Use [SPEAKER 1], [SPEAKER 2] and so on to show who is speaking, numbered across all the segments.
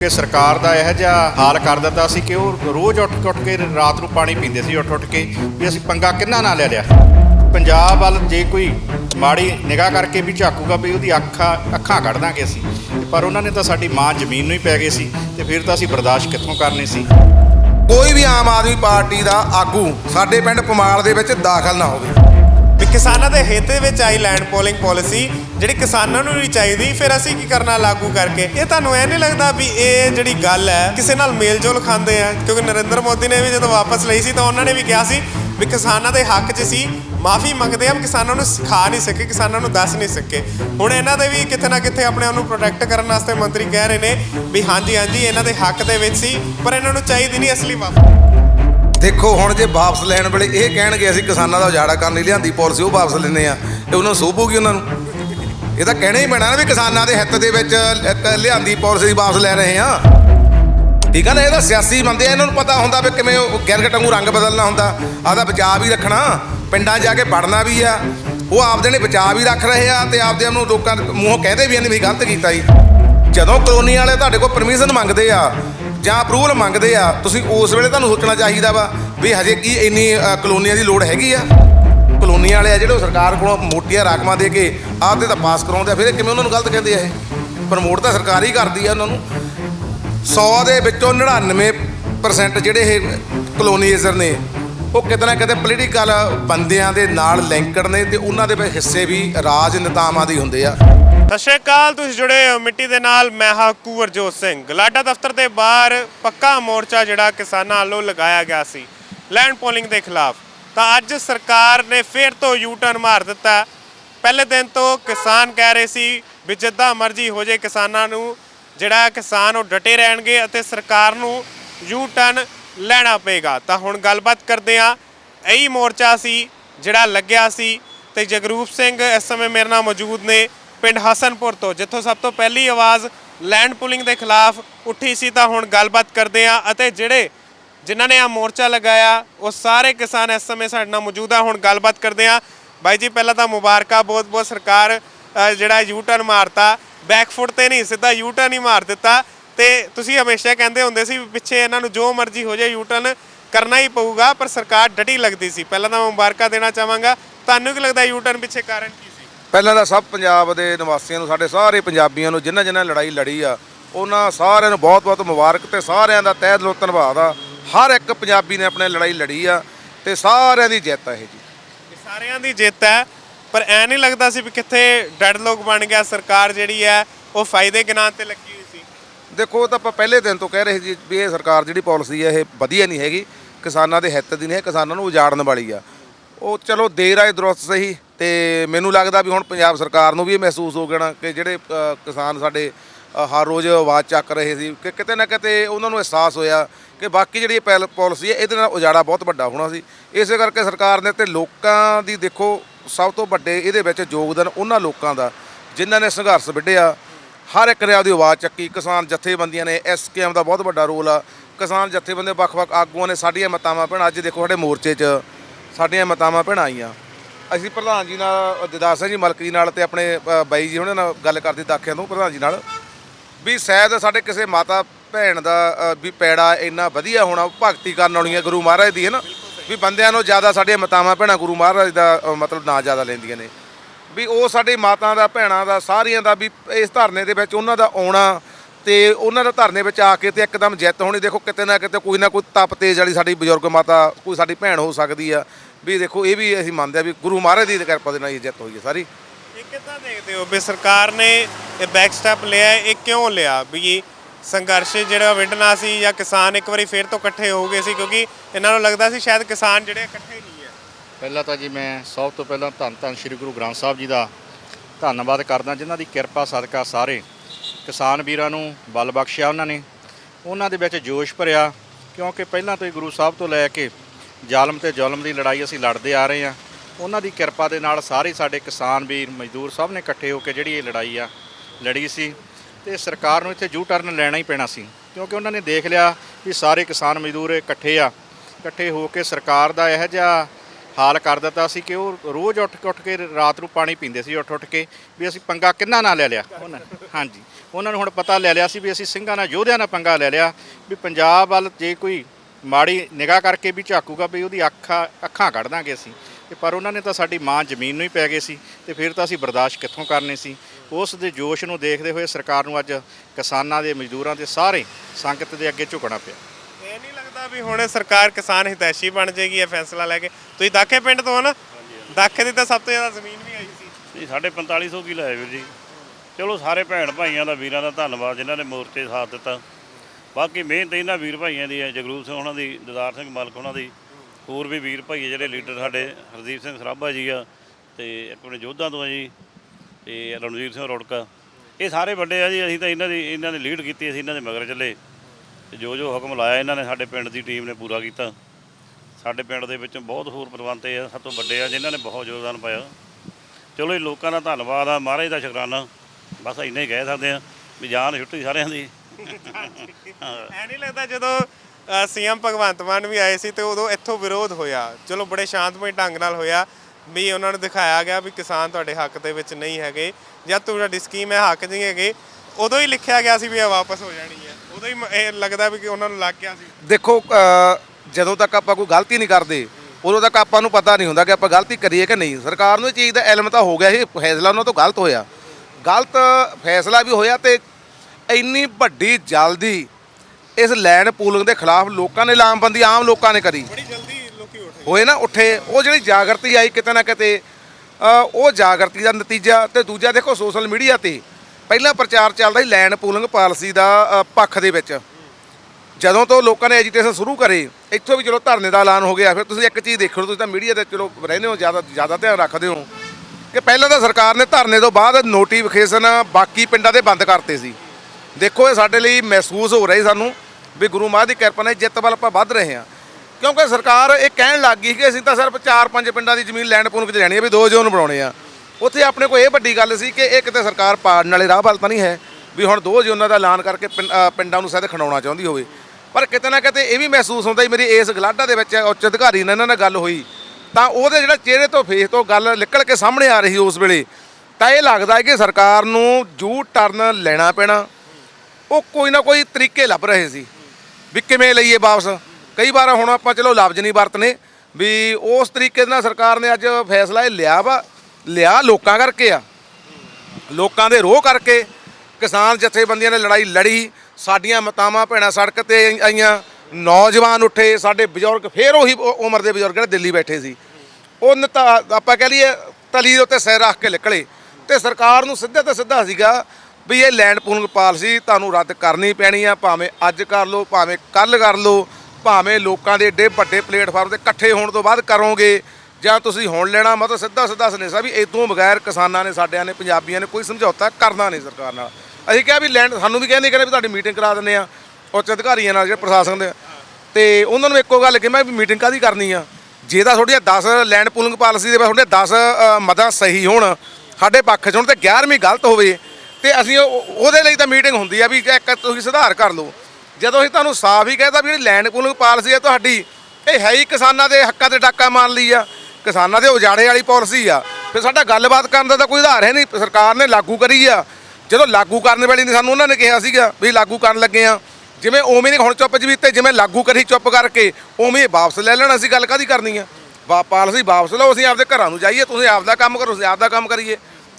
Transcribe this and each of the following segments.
[SPEAKER 1] ਕਿ ਸਰਕਾਰ ਦਾ ਇਹੋ ਜਿਹਾ ਹਾਲ ਕਰ ਦਿੱਤਾ ਸੀ ਕਿ ਉਹ ਰੋਜ਼ ਉੱਠ ਉੱਠ ਕੇ ਰਾਤ ਨੂੰ ਪਾਣੀ ਪੀਂਦੇ ਸੀ, ਉੱਠ ਉੱਠ ਕੇ ਵੀ ਅਸੀਂ ਪੰਗਾ ਕਿੰਨਾ ਨਾ ਲੈ ਲਿਆ। ਪੰਜਾਬ ਵੱਲ ਜੇ ਕੋਈ ਮਾੜੀ ਨਿਗਾਹ ਕਰਕੇ ਵੀ ਝਾਕੂਗਾ ਵੀ ਉਹਦੀ ਅੱਖਾਂ ਅੱਖਾਂ ਕੱਢ ਦਾਂਗੇ ਅਸੀਂ, ਪਰ ਉਹਨਾਂ ਨੇ ਤਾਂ ਸਾਡੀ ਮਾਂ ਜ਼ਮੀਨ ਨੂੰ ਹੀ ਪੈ ਗਏ ਸੀ ਤੇ ਫਿਰ ਤਾਂ ਅਸੀਂ ਬਰਦਾਸ਼ਤ ਕਿੱਥੋਂ ਕਰਨੀ ਸੀ?
[SPEAKER 2] ਕੋਈ ਵੀ ਆਮ ਆਦਮੀ ਪਾਰਟੀ ਦਾ ਆਗੂ ਸਾਡੇ ਪਿੰਡ ਪਮਾਲ ਦੇ ਵਿੱਚ ਦਾਖਲ ਨਾ ਹੋਵੇ।
[SPEAKER 3] ਕਿਸਾਨਾਂ ਦੇ ਹਿੱਤ ਦੇ ਵਿੱਚ ਆਈ ਲੈਂਡ ਪੋਲਿੰਗ ਪਾਲਿਸੀ, ਜਿਹੜੀ ਕਿਸਾਨਾਂ ਨੂੰ ਵੀ ਚਾਹੀਦੀ, ਫਿਰ ਅਸੀਂ ਕੀ ਕਰਨਾ ਲਾਗੂ ਕਰਕੇ? ਇਹ ਤੁਹਾਨੂੰ ਇਹ ਨਹੀਂ ਲੱਗਦਾ ਵੀ ਇਹ ਜਿਹੜੀ ਗੱਲ ਹੈ, ਕਿਸੇ ਨਾਲ ਮੇਲਜੋਲ ਖਾਂਦੇ ਆ? ਕਿਉਂਕਿ ਨਰਿੰਦਰ ਮੋਦੀ ਨੇ ਵੀ ਜਦੋਂ ਵਾਪਸ ਲਈ ਸੀ ਤਾਂ ਉਹਨਾਂ ਨੇ ਵੀ ਕਿਹਾ ਸੀ ਵੀ ਕਿਸਾਨਾਂ ਦੇ ਹੱਕ 'ਚ ਸੀ, ਮਾਫੀ ਮੰਗਦੇ ਆ ਕਿਸਾਨਾਂ ਨੂੰ ਸਿਖਾ ਨਹੀਂ ਸਕੇ, ਕਿਸਾਨਾਂ ਨੂੰ ਦੱਸ ਨਹੀਂ ਸਕੇ। ਹੁਣ ਇਹਨਾਂ ਦੇ ਵੀ ਕਿਤੇ ਨਾ ਕਿਤੇ ਆਪਣੇ ਆਪ ਨੂੰ ਪ੍ਰੋਟੈਕਟ ਕਰਨ ਵਾਸਤੇ ਮੰਤਰੀ ਕਹਿ ਰਹੇ ਨੇ ਵੀ ਹਾਂਜੀ ਹਾਂਜੀ, ਇਹਨਾਂ ਦੇ ਹੱਕ ਦੇ ਵਿੱਚ ਸੀ, ਪਰ ਇਹਨਾਂ ਨੂੰ ਚਾਹੀਦੀ ਨਹੀਂ ਅਸਲੀ ਮਾਫੀ
[SPEAKER 2] ਦੇਖੋ, ਹੁਣ ਜੇ ਵਾਪਸ ਲੈਣ ਵੇਲੇ ਇਹ ਕਹਿਣਗੇ, ਅਸੀਂ ਕਿਸਾਨਾਂ ਦਾ ਉਜਾੜਾ ਕਰਨ ਲਈ ਲਿਆਂਦੀ ਪਾਲਿਸੀ, ਉਹ ਵਾਪਸ ਲੈਂਦੇ ਆ। ਤੇ ਉਹਨਾਂ ਨੂੰ ਸੋਭੂਗੀ ਉਹਨਾਂ ਨੂੰ? ਇਹ ਤਾਂ ਕਹਿਣਾ ਹੀ ਪੈਣਾ ਨਾ ਵੀ ਕਿਸਾਨਾਂ ਦੇ ਹਿੱਤ ਦੇ ਵਿੱਚ ਲਿਆਂਦੀ ਪਾਲਿਸੀ ਵਾਪਸ ਲੈ ਰਹੇ ਆ। ਠੀਕ ਆ ਨਾ ਇਹਦਾ ਸਿਆਸੀ ਬੰਦੇ ਆ, ਇਹਨਾਂ ਨੂੰ ਪਤਾ ਹੁੰਦਾ ਵੀ ਕਿਵੇਂ ਉਹ ਗਿਰਗਟ ਵਾਂਗੂ ਰੰਗ ਬਦਲਣਾ ਹੁੰਦਾ। ਆਦਾ ਬਚਾਅ ਵੀ ਰੱਖਣਾ, ਪਿੰਡਾਂ ਜਾ ਕੇ ਵੜਨਾ ਵੀ ਆ। ਉਹ ਆਪਦੇ ਨੇ ਬਚਾਅ ਵੀ ਰੱਖ ਰਹੇ ਆ ਤੇ ਆਪਦੇ ਆਪ ਨੂੰ ਲੋਕਾਂ ਦੇ ਮੂੰਹੋਂ ਕਹਿੰਦੇ ਵੀ ਨਹੀਂ ਵੀ ਗਲਤ ਕੀਤਾ ਜੀ। ਜਦੋਂ ਕਲੋਨੀ ਵਾਲੇ ਤੁਹਾਡੇ ਕੋਲ ਪਰਮਿਸ਼ਨ ਮੰਗਦੇ ਆ ਜਾਂ ਅਪਰੂਵਲ ਮੰਗਦੇ ਆ, ਤੁਸੀਂ ਉਸ ਵੇਲੇ ਤੁਹਾਨੂੰ ਸੋਚਣਾ ਚਾਹੀਦਾ ਵਾ ਵੀ ਹਜੇ ਕੀ ਇੰਨੀ ਕਲੋਨੀਆਂ ਦੀ ਲੋੜ ਹੈਗੀ ਆ? ਕਲੋਨੀਆਂ ਵਾਲੇ ਆ ਜਿਹੜੇ ਉਹ ਸਰਕਾਰ ਕੋਲੋਂ ਮੋਟੀਆਂ ਰਕਮਾਂ ਦੇ ਕੇ ਆਪਦੇ ਤਾਂ ਪਾਸ ਕਰਾਉਂਦੇ ਆ, ਫਿਰ ਇਹ ਕਿਵੇਂ ਉਹਨਾਂ ਨੂੰ ਗਲਤ ਕਹਿੰਦੇ ਆ ਇਹ? ਪ੍ਰਮੋਟ ਤਾਂ ਸਰਕਾਰ ਹੀ ਕਰਦੀ ਆ ਉਹਨਾਂ ਨੂੰ। 100 ਦੇ ਵਿੱਚੋਂ 99% ਜਿਹੜੇ ਇਹ ਕਲੋਨੀਜ਼ਰ ਨੇ, ਉਹ ਕਿਤੇ ਨਾ ਕਿਤੇ ਪੋਲੀਟੀਕਲ ਬੰਦਿਆਂ ਦੇ ਨਾਲ ਲਿੰਕਡ ਨੇ ਤੇ ਉਹਨਾਂ ਦੇ ਹਿੱਸੇ ਵੀ ਰਾਜਨੇਤਾਵਾਂ ਦੇ ਹੁੰਦੇ ਆ।
[SPEAKER 3] ਸਤਿ ਸ਼੍ਰੀ ਅਕਾਲ, ਤੁਸੀਂ ਜੁੜੇ ਹੋ ਮਿੱਟੀ ਦੇ ਨਾਲ, ਮੈਂ ਹਾਂ ਕੁਵਰਜੋਤ ਸਿੰਘ। ਗਲਾਡਾ ਦਫ਼ਤਰ ਦੇ ਬਾਹਰ ਪੱਕਾ ਮੋਰਚਾ ਜਿਹੜਾ ਕਿਸਾਨਾਂ ਵੱਲੋਂ ਲਗਾਇਆ ਗਿਆ ਸੀ, ਲੈਂਡ ਪੋਲਿੰਗ ਦੇ ਖਿਲਾਫ। ਤਾਂ ਅੱਜ ਸਰਕਾਰ ਨੇ ਫੇਰ ਤੋਂ ਯੂ ਟਰਨ ਮਾਰ ਦਿੱਤਾ। ਪਹਿਲੇ ਦਿਨ ਤੋਂ ਕਿਸਾਨ ਕਹਿ ਰਹੇ ਸੀ ਵੀ ਜਿੱਦਾਂ ਮਰਜ਼ੀ ਹੋ ਜੇ ਕਿਸਾਨਾਂ ਨੂੰ, ਜਿਹੜਾ ਕਿਸਾਨ ਉਹ ਡਟੇ ਰਹਿਣਗੇ ਅਤੇ ਸਰਕਾਰ ਨੂੰ ਯੂ ਟਰਨ ਲੈਣਾ ਪਏਗਾ। ਤਾਂ ਹੁਣ ਗੱਲਬਾਤ ਕਰਦੇ ਆ ਇਹੀ ਮੋਰਚਾ ਸੀ, ਜਿਹੜਾ ਲੱਗਿਆ ਸੀ ਤੇ ਜਗਰੂਪ ਸਿੰਘ ਇਸ ਸਮੇਂ ਮੇਰੇ ਨਾਲ ਮੌਜੂਦ ਨੇ। ਪਿੰਡ ਹਸਨਪੁਰ ਤੋਂ, ਜਿੱਥੋਂ ਸਭ ਤੋਂ ਪਹਿਲੀ ਆਵਾਜ਼ ਲੈਂਡ ਪੁਲਿੰਗ ਦੇ ਖਿਲਾਫ ਉੱਠੀ ਸੀ, ਤਾਂ ਹੁਣ ਗੱਲਬਾਤ ਕਰਦੇ ਆ ਅਤੇ ਜਿਹੜੇ ਜਿਨ੍ਹਾਂ ਨੇ ਆ ਮੋਰਚਾ ਲਗਾਇਆ, ਉਹ ਸਾਰੇ ਕਿਸਾਨ ਇਸ ਸਮੇਂ ਸਾਡੇ ਨਾਲ ਮੌਜੂਦ ਆ। ਹੁਣ ਗੱਲਬਾਤ ਕਰਦੇ ਆ ਬਾਈ ਜੀ, ਪਹਿਲਾਂ ਤਾਂ ਮੁਬਾਰਕਾਂ, ਬਹੁਤ ਬਹੁਤ ਸਰਕਾਰ ਜਿਹੜਾ ਯੂ ਟਰਨ ਮਾਰਤਾ ਬੈਕ ਫੁੱਟ ਤੇ ਨਹੀਂ, ਸਿੱਧਾ ਯੂ ਟਰਨ ਹੀ ਮਾਰ ਦਿੱਤਾ। ਤੇ ਤੁਸੀਂ ਹਮੇਸ਼ਾ ਕਹਿੰਦੇ ਹੁੰਦੇ ਸੀ ਪਿੱਛੇ ਇਹਨਾਂ ਨੂੰ ਜੋ ਮਰਜ਼ੀ ਹੋ ਜਾਏ ਯੂ ਟਰਨ ਕਰਨਾ ਹੀ ਪਊਗਾ, ਪਰ ਸਰਕਾਰ ਡਟੀ ਲੱਗਦੀ ਸੀ। ਪਹਿਲਾਂ ਤਾਂ ਮੈਂ ਮੁਬਾਰਕਾਂ ਦੇਣਾ ਚਾਹਾਂਗਾ। ਤੁਹਾਨੂੰ ਕੀ ਲੱਗਦਾ ਯੂ ਟਰਨ ਪਿੱਛੇ ਕਾਰਨ ਕੀ
[SPEAKER 2] ਪਹਿਲਾਂ ਤਾਂ ਸਭ ਪੰਜਾਬ ਦੇ ਨਿਵਾਸੀਆਂ ਨੂੰ ਸਾਡੇ ਸਾਰੇ ਪੰਜਾਬੀਆਂ ਨੂੰ ਜਿਨ੍ਹਾਂ ਜਿਨ੍ਹਾਂ ਲੜਾਈ ਲੜੀ ਆ ਉਹਨਾਂ ਸਾਰਿਆਂ ਨੂੰ ਬਹੁਤ-ਬਹੁਤ ਮੁਬਾਰਕ ਤੇ ਸਾਰਿਆਂ ਦਾ ਤਹਿ ਦਿਲੋਂ ਧੰਨਵਾਦ ਆ। ਹਰ ਇੱਕ ਪੰਜਾਬੀ ਨੇ ਆਪਣੇ ਲੜਾਈ ਲੜੀ ਆ ਤੇ ਸਾਰਿਆਂ ਦੀ ਜਿੱਤ ਆ ਇਹ ਜੀ।
[SPEAKER 3] ਸਾਰਿਆਂ ਦੀ ਜਿੱਤ ਹੈ ਪਰ ਐ ਨਹੀਂ ਲੱਗਦਾ ਸੀ ਵੀ ਕਿੱਥੇ ਡੈਡ ਲੋਕ ਬਣ ਗਿਆ ਸਰਕਾਰ ਜਿਹੜੀ ਹੈ ਉਹ ਫਾਇਦੇ ਗਿਨਾਨ ਤੇ ਲੱਗੀ ਹੋਈ ਸੀ।
[SPEAKER 2] ਦੇਖੋ ਉਹ ਤਾਂ ਆਪਾਂ ਪਹਿਲੇ ਦਿਨ ਤੋਂ ਕਹਿ ਰਹੇ ਸੀ ਵੀ ਇਹ ਸਰਕਾਰ ਜਿਹੜੀ ਪਾਲਿਸੀ ਹੈ ਇਹ ਵਧੀਆ ਨਹੀਂ ਹੈਗੀ ਕਿਸਾਨਾਂ ਦੇ ਹਿੱਤ ਦੀ ਨਹੀਂ ਹੈ ਕਿਸਾਨਾਂ ਨੂੰ ਉਜਾੜਨ ਵਾਲੀ ਆ। ਉਹ ਚਲੋ ਦੇਰ ਆਏ ਦਰੁਸਤ ਸਹੀ ਤੇ ਮੈਨੂੰ ਲੱਗਦਾ ਵੀ ਹੁਣ ਪੰਜਾਬ ਸਰਕਾਰ ਨੂੰ ਵੀ ਇਹ ਮਹਿਸੂਸ ਹੋ ਗਿਆ ਕਿ ਜਿਹੜੇ ਕਿਸਾਨ ਸਾਡੇ ਹਰ ਰੋਜ਼ ਆਵਾਜ਼ ਚੱਕ ਰਹੇ ਸੀ ਕਿ ਕਿਤੇ ਨਾ ਕਿਤੇ ਉਹਨਾਂ ਨੂੰ ਅਹਿਸਾਸ ਹੋਇਆ ਕਿ ਬਾਕੀ ਜਿਹੜੀ ਇਹ ਪਾਲਿਸੀ ਹੈ ਇਹਦੇ ਨਾਲ ਉਜਾੜਾ ਬਹੁਤ ਵੱਡਾ ਹੋਣਾ ਸੀ। ਇਸੇ ਕਰਕੇ ਸਰਕਾਰ ਨੇ ਤੇ ਲੋਕਾਂ ਦੀ ਦੇਖੋ ਸਭ ਤੋਂ ਵੱਡੇ ਇਹਦੇ ਵਿੱਚ ਯੋਗਦਾਨ ਉਹਨਾਂ ਲੋਕਾਂ ਦਾ ਜਿਨ੍ਹਾਂ ਨੇ ਸੰਘਰਸ਼ ਵਿੱਢਿਆ। ਹਰ ਇੱਕ ਨੇ ਆਪਦੀ ਆਵਾਜ਼ ਚੱਕੀ। ਕਿਸਾਨ ਜਥੇਬੰਦੀਆਂ ਨੇ ਐਸਕੇਐਮ ਦਾ ਬਹੁਤ ਵੱਡਾ ਰੋਲ ਆ। ਕਿਸਾਨ ਜਥੇਬੰਦੇ ਵੱਖ-ਵੱਖ ਆਗੂਆਂ ਨੇ ਸਾਡੀਆਂ ਮਤਾਵਾਂ ਭੈਣਾਂ, ਅੱਜ ਦੇਖੋ ਸਾਡੇ ਮੋਰਚੇ 'ਚ ਸਾਡੀਆਂ ਮਤਾਵਾਂ ਭੈਣਾਂ ਆਈਆਂ। ਅਸੀਂ ਪ੍ਰਧਾਨ ਜੀ ਨਾਲ ਦਿਦਾਰ ਸਿੰਘ ਜੀ ਮਲਕ ਜੀ ਨਾਲ ਤੇ ਆਪਣੇ ਅ, ਬਾਈ ਜੀ ਉਹਨਾਂ ਨਾਲ ਗੱਲ ਕਰਦੀ ਦਾਖਿਆਂ ਤੋਂ ਪ੍ਰਧਾਨ ਜੀ ਨਾਲ। ਵੀ ਸ਼ਾਇਦ ਸਾਡੇ ਕਿਸੇ ਮਾਤਾ ਭੈਣ ਦਾ ਅ, ਵੀ ਪੈੜਾ ਇੰਨਾ ਵਧੀਆ ਹੋਣਾ ਭਗਤੀ ਕਰਨ ਵਾਲੀ ਹੈ ਗੁਰੂ ਮਹਾਰਾਜ ਦੀ ਹੈ ਨਾ? ਵੀ ਬੰਦਿਆਂ ਨੂੰ ਜ਼ਿਆਦਾ ਸਾਡੀਆਂ ਮਤਾਵਾਂ ਭੈਣਾਂ ਗੁਰੂ ਮਹਾਰਾਜ ਦਾ ਅ, ਮਤਲਬ ਨਾਂ ਜ਼ਿਆਦਾ ਲੈਂਦੀਆਂ ਨੇ। ਵੀ ਉਹ ਸਾਡੇ ਮਾਤਾ ਦਾ ਭੈਣਾਂ ਦਾ ਸਾਰੀਆਂ ਦਾ ਵੀ ਇਸ ਧਰਨੇ ਦੇ ਵਿੱਚ ਉਹਨਾਂ ਦਾ ਆਉਣਾ ਤੇ ਉਹਨਾਂ ਦਾ ਧਰਨੇ ਵਿੱਚ ਆ ਕੇ ਤੇ ਇੱਕਦਮ ਜਿੱਤ ਹੋਣੀ। ਦੇਖੋ ਕਿਤੇ ਨਾ ਕਿਤੇ ਕੋਈ ਨਾ ਕੋਈ ਤਪ ਤੇਜ ਵਾਲੀ ਸਾਡੀ ਬਜ਼ੁਰਗ ਮਾਤਾ ਕੋਈ ਸਾਡੀ ਭੈਣ ਹੋ ਸਕਦੀ ਆ। ਵੀ ਦੇਖੋ ਇਹ ਵੀ ਅਸੀਂ ਮੰਨਦੇ ਆ ਵੀ ਗੁਰੂ ਮਹਾਰਾਜ ਦੀ ਕਿਰਪਾ ਦੇ ਨਾਲ ਇਹ ਜਿੱਤ ਹੋਈ ਹੈ ਸਾਰੀ।
[SPEAKER 3] ਇਹ ਕਿੱਦਾਂ ਦੇਖਦੇ ਹੋ ਵੀ ਸਰਕਾਰ ਨੇ ਇਹ ਬੈਕ ਸਟੈਪ ਲਿਆ ਇਹ ਕਿਉਂ ਲਿਆ? ਵੀ ਸੰਘਰਸ਼ ਜਿਹੜਾ ਵਿੰਡਣਾ ਸੀ ਜਾਂ ਕਿਸਾਨ ਇੱਕ ਵਾਰੀ ਫੇਰ ਤੋਂ ਇਕੱਠੇ ਹੋ ਗਏ ਸੀ ਕਿਉਂਕਿ ਇਹਨਾਂ ਨੂੰ ਲੱਗਦਾ ਸੀ ਸ਼ਾਇਦ ਕਿਸਾਨ ਜਿਹੜੇ ਇਕੱਠੇ ਨਹੀਂ ਹੈ।
[SPEAKER 4] ਪਹਿਲਾਂ ਤਾਂ ਜੀ ਮੈਂ ਸਭ ਤੋਂ ਪਹਿਲਾਂ ਧੰਨ ਧੰਨ ਸ੍ਰੀ ਗੁਰੂ ਗ੍ਰੰਥ ਸਾਹਿਬ ਜੀ ਦਾ ਧੰਨਵਾਦ ਕਰਦਾ ਜਿਨ੍ਹਾਂ ਦੀ ਕਿਰਪਾ ਸਦਕਾ ਸਾਰੇ ਕਿਸਾਨ ਵੀਰਾਂ ਨੂੰ ਬਲ ਬਖਸ਼ਿਆ ਉਹਨਾਂ ਨੇ। ਉਹਨਾਂ ਦੇ ਵਿੱਚ ਜੋਸ਼ ਭਰਿਆ ਕਿਉਂਕਿ ਪਹਿਲਾਂ ਤੋਂ ਹੀ ਗੁਰੂ ਸਾਹਿਬ ਤੋਂ ਲੈ ਕੇ ਜ਼ਾਲਮ ਤੇ ਜ਼ੁਲਮ ਦੀ ਲੜਾਈ ਅਸੀਂ ਲੜਦੇ ਆ ਰਹੇ ਹਾਂ। ਉਹਨਾਂ ਦੀ ਕਿਰਪਾ ਦੇ ਨਾਲ ਸਾਰੇ ਸਾਡੇ ਕਿਸਾਨ ਵੀਰ, ਮਜ਼ਦੂਰ ਸਭ ਨੇ ਇਕੱਠੇ ਹੋ ਕੇ ਜਿਹੜੀ ਇਹ ਲੜਾਈ ਆ, ਲੜੀ ਸੀ ਤੇ ਸਰਕਾਰ ਨੂੰ ਇੱਥੇ ਜੂ ਟਰਨ ਲੈਣਾ ਹੀ ਪੈਣਾ ਸੀ ਕਿਉਂਕਿ ਉਹਨਾਂ ਨੇ ਦੇਖ ਲਿਆ ਵੀ ਸਾਰੇ ਕਿਸਾਨ ਮਜ਼ਦੂਰ ਇਕੱਠੇ ਆ। ਇਕੱਠੇ ਹੋ ਕੇ ਸਰਕਾਰ ਦਾ ਇਹੋ ਜਿਹਾ
[SPEAKER 1] ਹਾਲ ਕਰ ਦਿੱਤਾ ਸੀ ਕਿ ਉਹ ਰੋਜ਼ ਉੱਠ ਕੇ ਉੱਠ ਕੇ ਰਾਤ ਨੂੰ ਪਾਣੀ ਪੀਂਦੇ ਸੀ, ਉੱਠ ਉੱਠ ਕੇ ਵੀ ਅਸੀਂ ਪੰਗਾ ਕਿੰਨਾ ਨਾਲ ਲੈ ਲਿਆ। ਉਹਨਾਂ ਹਾਂਜੀ। ਉਹਨਾਂ ਨੂੰ ਹੁਣ ਪਤਾ ਲੈ ਲਿਆ ਸੀ ਵੀ ਅਸੀਂ ਸਿੰਘਾਂ ਨਾਲ, ਯੋਧਿਆਂ ਨਾਲ ਪੰਗਾ ਲੈ ਲਿਆ ਵੀ ਪੰਜਾਬ ਵੱਲ ਜੇ ਕੋਈ ਮਾੜੀ ਨਿਗਾਹ ਕਰਕੇ ਵੀ ਝਾਕੂਗਾ ਵੀ ਉਹਦੀ ਅੱਖਾਂ ਅੱਖਾਂ ਕੱਢ ਦਾਂਗੇ ਅਸੀਂ। ਤੇ ਪਰ ਉਹਨਾਂ ਨੇ ਤਾਂ ਸਾਡੀ ਮਾਂ ਜ਼ਮੀਨ ਨੂੰ ਹੀ ਪੈ ਗਏ ਸੀ ਤੇ ਫਿਰ ਤਾਂ ਅਸੀਂ ਬਰਦਾਸ਼ਤ ਕਿੱਥੋਂ ਕਰਨੀ ਸੀ? ਉਸ ਦੇ ਜੋਸ਼ ਨੂੰ ਦੇਖਦੇ ਹੋਏ ਸਰਕਾਰ ਨੂੰ ਅੱਜ ਕਿਸਾਨਾਂ ਦੇ ਮਜ਼ਦੂਰਾਂ ਦੇ ਸਾਰੇ ਸੰਗਤ ਦੇ ਅੱਗੇ ਝੁਕਣਾ ਪਿਆ।
[SPEAKER 3] ਲੱਗਦਾ ਵੀ ਹੁਣ ਸਰਕਾਰ ਕਿਸਾਨ ਹਿਤੈਸ਼ੀ ਬਣ ਜਾਏਗੀ ਇਹ ਫੈਸਲਾ ਲੈ ਕੇ। ਤੁਸੀਂ ਦਾਖੇ ਪਿੰਡ ਤੋਂ ਹੋ ਨਾ? ਦਾਖੇ ਦੀ ਤਾਂ ਸਭ ਤੋਂ ਜ਼ਿਆਦਾ ਜ਼ਮੀਨ ਵੀ ਆਈ ਸੀ।
[SPEAKER 5] ਨਹੀਂ ਸਾਡੇ 4500 ਕਿਲਾ ਹੈ ਵੀਰ ਜੀ। ਚਲੋ ਸਾਰੇ ਭੈਣ ਭਾਈਆਂ ਦਾ ਵੀਰਾਂ ਦਾ ਧੰਨਵਾਦ, ਜਿਨ੍ਹਾਂ ਨੇ ਮੋਰਚੇ ਸਾਥ ਦਿੱਤਾ। ਬਾਕੀ ਮਿਹਨਤ ਇਹਨਾਂ ਵੀਰ ਭਾਈਆਂ ਦੀ ਹੈ, ਜਗਰੂਪ ਸਿੰਘ ਉਹਨਾਂ ਦੀ, ਦਦਾਰ ਸਿੰਘ ਮਲਕ ਉਹਨਾਂ ਦੀ। ਹੋਰ ਵੀ ਵੀਰ ਭਾਈ ਆ ਜਿਹੜੇ ਲੀਡਰ ਸਾਡੇ, ਹਰਦੀਪ ਸਿੰਘ ਸਰਾਭਾ ਜੀ ਆ ਤੇ ਇੱਕ ਆਪਣੇ ਯੋਧਾ ਤੋਂ ਆ ਜੀ, ਤੇ ਰਣਜੀਤ ਸਿੰਘ ਰੋੜਕਾ। ਇਹ ਸਾਰੇ ਵੱਡੇ ਆ ਜੀ, ਅਸੀਂ ਤਾਂ ਇਹਨਾਂ ਦੀ, ਇਹਨਾਂ ਨੇ ਲੀਡ ਕੀਤੀ, ਅਸੀਂ ਇਹਨਾਂ ਦੇ ਮਗਰ ਚੱਲੇ। ਤੇ ਜੋ ਜੋ ਹੁਕਮ ਲਾਇਆ ਇਹਨਾਂ ਨੇ, ਸਾਡੇ ਪਿੰਡ ਦੀ ਟੀਮ ਨੇ ਪੂਰਾ ਕੀਤਾ। ਸਾਡੇ ਪਿੰਡ ਦੇ ਵਿੱਚ ਬਹੁਤ ਹੋਰ ਪ੍ਰਬੰਧੇ ਆ, ਸਭ ਤੋਂ ਵੱਡੇ ਆ, ਜਿਨ੍ਹਾਂ ਨੇ ਬਹੁਤ ਯੋਗਦਾਨ ਪਾਇਆ। ਚਲੋ ਇਹ ਲੋਕਾਂ ਦਾ ਧੰਨਵਾਦ ਆ, ਮਹਾਰਾਜ ਦਾ ਸ਼ੁਕਰਾਨਾ। ਬਸ ਇੰਨਾ ਹੀ ਕਹਿ ਸਕਦੇ ਆ ਵੀ ਜਾਨ ਛੁੱਟੀ ਸਾਰਿਆਂ ਦੀ।
[SPEAKER 3] ਐ ਨਹੀਂ ਲੱਗਦਾ ਜਦੋਂ ਸੀਐਮ ਭਗਵੰਤ ਮਾਨ ਵੀ ਆਏ ਸੀ ਤੇ ਉਦੋਂ ਇੱਥੋਂ ਵਿਰੋਧ ਹੋਇਆ। ਚਲੋ, ਬੜੇ ਸ਼ਾਂਤਮਈ ਢੰਗ ਨਾਲ ਹੋਇਆ। ਵੀ ਉਹਨਾਂ ਨੂੰ ਦਿਖਾਇਆ ਗਿਆ ਵੀ ਕਿਸਾਨ ਤੁਹਾਡੇ ਹੱਕ ਦੇ ਵਿੱਚ ਨਹੀਂ ਹੈਗੇ ਜਦ ਤੁਹਾਡੀ ਸਕੀਮ ਹੈ ਹੱਕ ਨਹੀਂ ਹੈਗੇ। ਉਦੋਂ ਹੀ ਲਿਖਿਆ ਗਿਆ ਸੀ ਵੀ ਇਹ ਵਾਪਸ ਹੋ ਜਾਣੀ ਹੈ। ਉਦੋਂ ਹੀ ਮ- ਇਹ ਲੱਗਦਾ ਵੀ ਕਿ ਉਹਨਾਂ ਨੂੰ ਲੱਗ ਗਿਆ ਸੀ।
[SPEAKER 2] ਦੇਖੋ ਅ, ਜਦੋਂ ਤੱਕ ਆਪਾਂ ਕੋਈ ਗਲਤੀ ਨਹੀਂ ਕਰਦੇ ਉਦੋਂ ਤੱਕ ਆਪਾਂ ਨੂੰ ਪਤਾ ਨਹੀਂ ਹੁੰਦਾ ਕਿ ਆਪਾਂ ਗਲਤੀ ਕਰੀਏ ਕਿ ਨਹੀਂ। ਸਰਕਾਰ ਨੂੰ ਇਹ ਚੀਜ਼ ਦਾ ਇਲਮ ਤਾਂ ਹੋ ਗਿਆ ਇਹ ਫੈਸਲਾ ਉਹਨਾਂ ਤੋਂ ਗਲਤ ਹੋਇਆ। ਗਲਤ ਫੈਸਲਾ ਵੀ ਹੋਇਆ ਤੇ ਇੰਨੀ ਵੱਡੀ ਜਲਦੀ ਇਸ ਲੈਂਡ ਪੂਲਿੰਗ ਦੇ ਖਿਲਾਫ ਲੋਕਾਂ ਨੇ ਲਾਮਬੰਦੀ ਆਮ ਲੋਕਾਂ ਨੇ ਕਰੀ।
[SPEAKER 3] ਬੜੀ ਜਲਦੀ ਲੋਕੀ ਉੱਠੇ।
[SPEAKER 2] ਹੋਏ ਨਾ ਉੱਠੇ। ਉਹ ਜਿਹੜੀ ਜਾਗਰਤੀ ਆਈ ਕਿਤੇ ਨਾ ਕਿਤੇ ਅ, ਉਹ ਜਾਗਰਤੀ ਦਾ ਨਤੀਜਾ ਤੇ ਦੂਜਾ ਦੇਖੋ ਸੋਸ਼ਲ ਮੀਡੀਆ ਤੇ ਪਹਿਲਾਂ ਪ੍ਰਚਾਰ ਚੱਲਦਾ ਸੀ ਲੈਂਡ ਪੂਲਿੰਗ ਪਾਲਿਸੀ ਦਾ ਪੱਖ ਦੇ ਵਿੱਚ। ਜਦੋਂ ਤੋਂ ਲੋਕਾਂ ਨੇ ਐਜੀਟੇਸ਼ਨ ਸ਼ੁਰੂ ਕਰੇ, ਇੱਥੋਂ ਵੀ ਚਲੋ ਧਰਨੇ ਦਾ ਐਲਾਨ ਹੋ ਗਿਆ। ਫਿਰ ਤੁਸੀਂ ਇੱਕ ਚੀਜ਼ ਦੇਖੋ, ਤੁਸੀਂ ਤਾਂ ਮੀਡੀਆ ਤੇ ਚਲੋ ਰਹਿੰਦੇ ਹੋ, ਜ਼ਿਆਦਾ ਜ਼ਿਆਦਾ ਧਿਆਨ ਰੱਖਦੇ ਹੋ ਕਿ ਪਹਿਲਾਂ ਤਾਂ ਸਰਕਾਰ ਨੇ ਧਰਨੇ ਤੋਂ ਬਾਅਦ ਨੋਟੀਫਿਕੇਸ਼ਨ ਬਾਕੀ ਪਿੰਡਾਂ ਦੇ ਬੰਦ ਕਰਤੇ ਸੀ। ਦੇਖੋ ਇਹ ਸਾਡੇ ਲਈ ਮਹਿਸੂਸ ਹੋ ਰਹੀ ਸਾਨੂੰ ਵੀ ਗੁਰੂ ਮਹਾਰਾਜ ਦੀ ਕਿਰਪਾ ਨਾਲ ਜਿੱਤ ਵੱਲ ਆਪਾਂ ਵੱਧ ਰਹੇ ਹਾਂ। ਕਿਉਂਕਿ ਸਰਕਾਰ ਇਹ ਕਹਿਣ ਲੱਗ ਗਈ ਕਿ ਅਸੀਂ ਤਾਂ ਸਿਰਫ 4-5 ਪਿੰਡਾਂ ਦੀ ਜ਼ਮੀਨ ਲੈਂਡ ਪੂਲਿੰਗ 'ਚ ਲੈਣੀ ਹੈ ਵੀ ਦੋ ਜ਼ੋਨ ਬਣਾਉਣੇ ਆ। ਉੱਥੇ ਆਪਣੇ ਕੋਲ ਇਹ ਵੱਡੀ ਗੱਲ ਸੀ ਕਿ ਇਹ ਕਿਤੇ ਸਰਕਾਰ ਪਾੜਨ ਵਾਲੇ ਰਾਹ ਵੱਲ ਤਾਂ ਨਹੀਂ ਹੈ, ਵੀ ਹੁਣ ਦੋ ਜੀ ਉਹਨਾਂ ਦਾ ਐਲਾਨ ਕਰਕੇ ਪਿੰ- ਪਿੰਡਾਂ ਨੂੰ ਸ਼ਾਇਦ ਖਣਾਉਣਾ ਚਾਹੁੰਦੀ ਹੋਵੇ। ਪਰ ਕਿਤੇ ਨਾ ਕਿਤੇ ਇਹ ਵੀ ਮਹਿਸੂਸ ਹੁੰਦਾ ਹੀ ਮੇਰੀ ਇਸ ਗਲਾਡਾ ਦੇ ਵਿੱਚ ਉੱਚ ਅਧਿਕਾਰੀ ਨਾਲ ਇਹਨਾਂ ਨਾਲ ਗੱਲ ਹੋਈ। ਤਾਂ ਉਹਦੇ ਜਿਹੜਾ ਚਿਹਰੇ ਤੋਂ ਫੇਸ ਤੋਂ ਗੱਲ ਨਿਕਲ ਕੇ ਸਾਹਮਣੇ ਆ ਰਹੀ ਉਸ ਵੇਲੇ, ਤਾਂ ਇਹ ਲੱਗਦਾ ਹੈ ਕਿ ਸਰਕਾਰ ਨੂੰ ਜੂ ਟਰਨ ਲੈਣਾ ਪੈਣਾ। ਉਹ ਕੋਈ ਨਾ ਕੋਈ ਤਰੀਕੇ ਲੱਭ ਰਹੇ ਸੀ, ਵੀ ਕਿਵੇਂ ਲਈਏ ਵਾਪਸ। ਕਈ ਵਾਰ ਹੁਣ ਆਪਾਂ ਚਲੋ ਲਫ਼ਜ਼ ਨਹੀਂ ਵਰਤਨੇ, ਵੀ ਉਸ ਤਰੀਕੇ ਦੇ ਨਾਲ ਸਰਕਾਰ ਨੇ ਅੱਜ ਫੈਸਲਾ ਇਹ ਲਿਆ ਵਾ। ਲਿਆ ਲੋਕਾਂ ਕਰਕੇ ਆ। ਲੋਕਾਂ ਦੇ ਰੋਹ ਕਰਕੇ ਕਿਸਾਨ ਜਥੇਬੰਦੀਆਂ ਨੇ ਲੜਾਈ ਲੜੀ, ਸਾਡੀਆਂ ਮਤਾਵਾਂ ਭੈਣਾਂ ਸੜਕ ਤੇ ਆਈਆਂ, ਨੌਜਵਾਨ ਉੱਠੇ, ਸਾਡੇ ਬਜ਼ੁਰਗ ਫੇਰ ਉਹੀ ਉ- ਉਮਰ ਦੇ ਬਜ਼ੁਰਗ ਜਿਹੜੇ ਦਿੱਲੀ ਬੈਠੇ ਸੀ। ਉਹ ਨਤਾ ਆਪਾਂ ਕਹਿ ਲਈਏ ਤਲੀ ਦੇ ਉੱਤੇ ਸਿਰ ਰੱਖ ਕੇ ਨਿਕਲੇ। ਤੇ ਸਰਕਾਰ ਨੂੰ ਸਿੱਧੇ ਤੇ ਸਿੱਧਾ ਸੀਗਾ ਵੀ ਇਹ ਲੈਂਡ ਪੂਲਿੰਗ ਪਾਲਿਸੀ ਤੁਹਾਨੂੰ ਰੱਦ ਕਰਨੀ ਪੈਣੀ ਆ, ਭਾਵੇਂ ਅੱਜ ਕਰ ਲਓ, ਭਾਵੇਂ ਕੱਲ ਕਰ ਲਓ, ਭਾਵੇਂ ਲੋਕਾਂ ਦੇ ਏਡੇ ਵੱਡੇ ਪਲੇਟਫਾਰਮ ਤੇ ਇਕੱਠੇ ਹੋਣ ਤੋਂ ਬਾਅਦ ਕਰੋਗੇ। ਜਾਂ ਤੁਸੀਂ ਹੁਣ ਲੈਣਾ, ਮਤਲਬ ਸਿੱਧਾ ਸਿੱਧਾ ਸਨੇਸਾ ਵੀ ਇਦੋਂ ਬਗੈਰ ਕਿਸਾਨਾਂ ਨੇ, ਸਾਡਿਆਂ ਨੇ, ਪੰਜਾਬੀਆਂ ਨੇ ਕੋਈ ਸਮਝੌਤਾ ਕਰਨਾ ਨਹੀਂ ਸਰਕਾਰ ਨਾਲ। ਅਸੀਂ ਕਿਹਾ ਵੀ ਲੈਂਡ ਸਾਨੂੰ ਵੀ ਕਹਿੰਦੇ ਕਹਿੰਦੇ ਵੀ ਤੁਹਾਡੀ ਮੀਟਿੰਗ ਕਰਾ ਦਿੰਦੇ ਆ, ਉੱਚ ਅਧਿਕਾਰੀਆਂ ਨਾਲ, ਜਿਹੜੇ ਪ੍ਰਸ਼ਾਸਨ ਦੇ। ਤੇ ਉਹਨਾਂ ਨੂੰ ਇੱਕੋ ਗੱਲ ਕਿ ਮੈਂ ਵੀ ਮੀਟਿੰਗ ਕਾਦੀ ਕਰਨੀ ਆ? ਜੇ ਤਾਂ ਤੁਹਾਡੀਆਂ 10 ਲੈਂਡ ਪੂਲਿੰਗ ਪਾਲਿਸੀ ਦੇ ਵਿੱਚ ਤੁਹਾਡੀਆਂ 10 ਮਦਾਂ ਸਹੀ ਹੋਣ, ਸਾਡੇ ਪੱਖ 'ਚ ਹੋਣ, ਤੇ 11ਵੀਂ ਗਲਤ ਹੋਵੇ, ਤੇ ਅਸੀਂ ਉਹ- ਉਹਦੇ ਲਈ ਤਾਂ ਮੀਟਿੰਗ ਹੁੰਦੀ ਆ ਵੀ ਇੱਕ ਤੁਸੀਂ ਸੁਧਾਰ ਕਰ ਲਓ। ਜਦੋਂ ਅਸੀਂ ਤੁਹਾਨੂੰ ਸਾਫ਼ ਹੀ ਕਹਿਤਾ ਵੀ ਜਿਹੜੀ ਲੈਂਡ ਪੂਲਿੰਗ ਪਾਲਿਸੀ ਹੈ ਤੁਹਾਡੀ, ਇਹ ਹੈ ਹੀ ਕਿਸਾਨਾਂ ਦੇ ਹੱਕਾਂ ਤੇ ਡਾਕਾ ਮਾਰਨ ਲਈ ਆ। ਕਿਸਾਨਾਂ ਦੇ ਉਜਾੜੇ ਵਾਲੀ ਪਾਲਿਸੀ ਆ। ਫਿਰ ਸਾਡਾ ਗੱਲਬਾਤ ਕਰਨ ਦਾ ਤਾਂ ਕੋਈ ਆਧਾਰ ਹੈ ਨਹੀਂ। ਸਰਕਾਰ ਨੇ ਲਾਗੂ ਕਰੀ ਆ। ਜਦੋਂ ਲਾਗੂ ਕਰਨ ਵਾਲੀ ਨੇ ਸਾਨੂੰ ਉਹਨਾਂ ਨੇ ਕਿਹਾ ਸੀਗਾ ਵੀ ਲਾਗੂ ਕਰਨ ਲੱਗੇ ਆ। ਜਿਵੇਂ ਉਵੇਂ ਨਹੀਂ ਹੁਣ ਚੁੱਪ ਜਵੀਤੇ ਜਿਵੇਂ ਲਾਗੂ ਕਰੀ ਚੁੱਪ ਕਰਕੇ, ਉਵੇਂ ਵਾਪਸ ਲੈ ਲੈਣਾ ਅਸੀਂ ਗੱਲ ਕਾਦੀ ਕਰਨੀ ਆ? ਵਾ ਪਾਲਿਸੀ ਵਾਪਸ ਲਓ, ਅਸੀਂ ਆਪਦੇ ਘਰਾਂ ਨੂੰ ਜਾਈਏ, ਤੁਸੀਂ ਆਪਦਾ ਕੰਮ ਕਰੋ ਅਸੀਂ ਆਪਦਾ ਕੰਮ ਕਰੀਏ।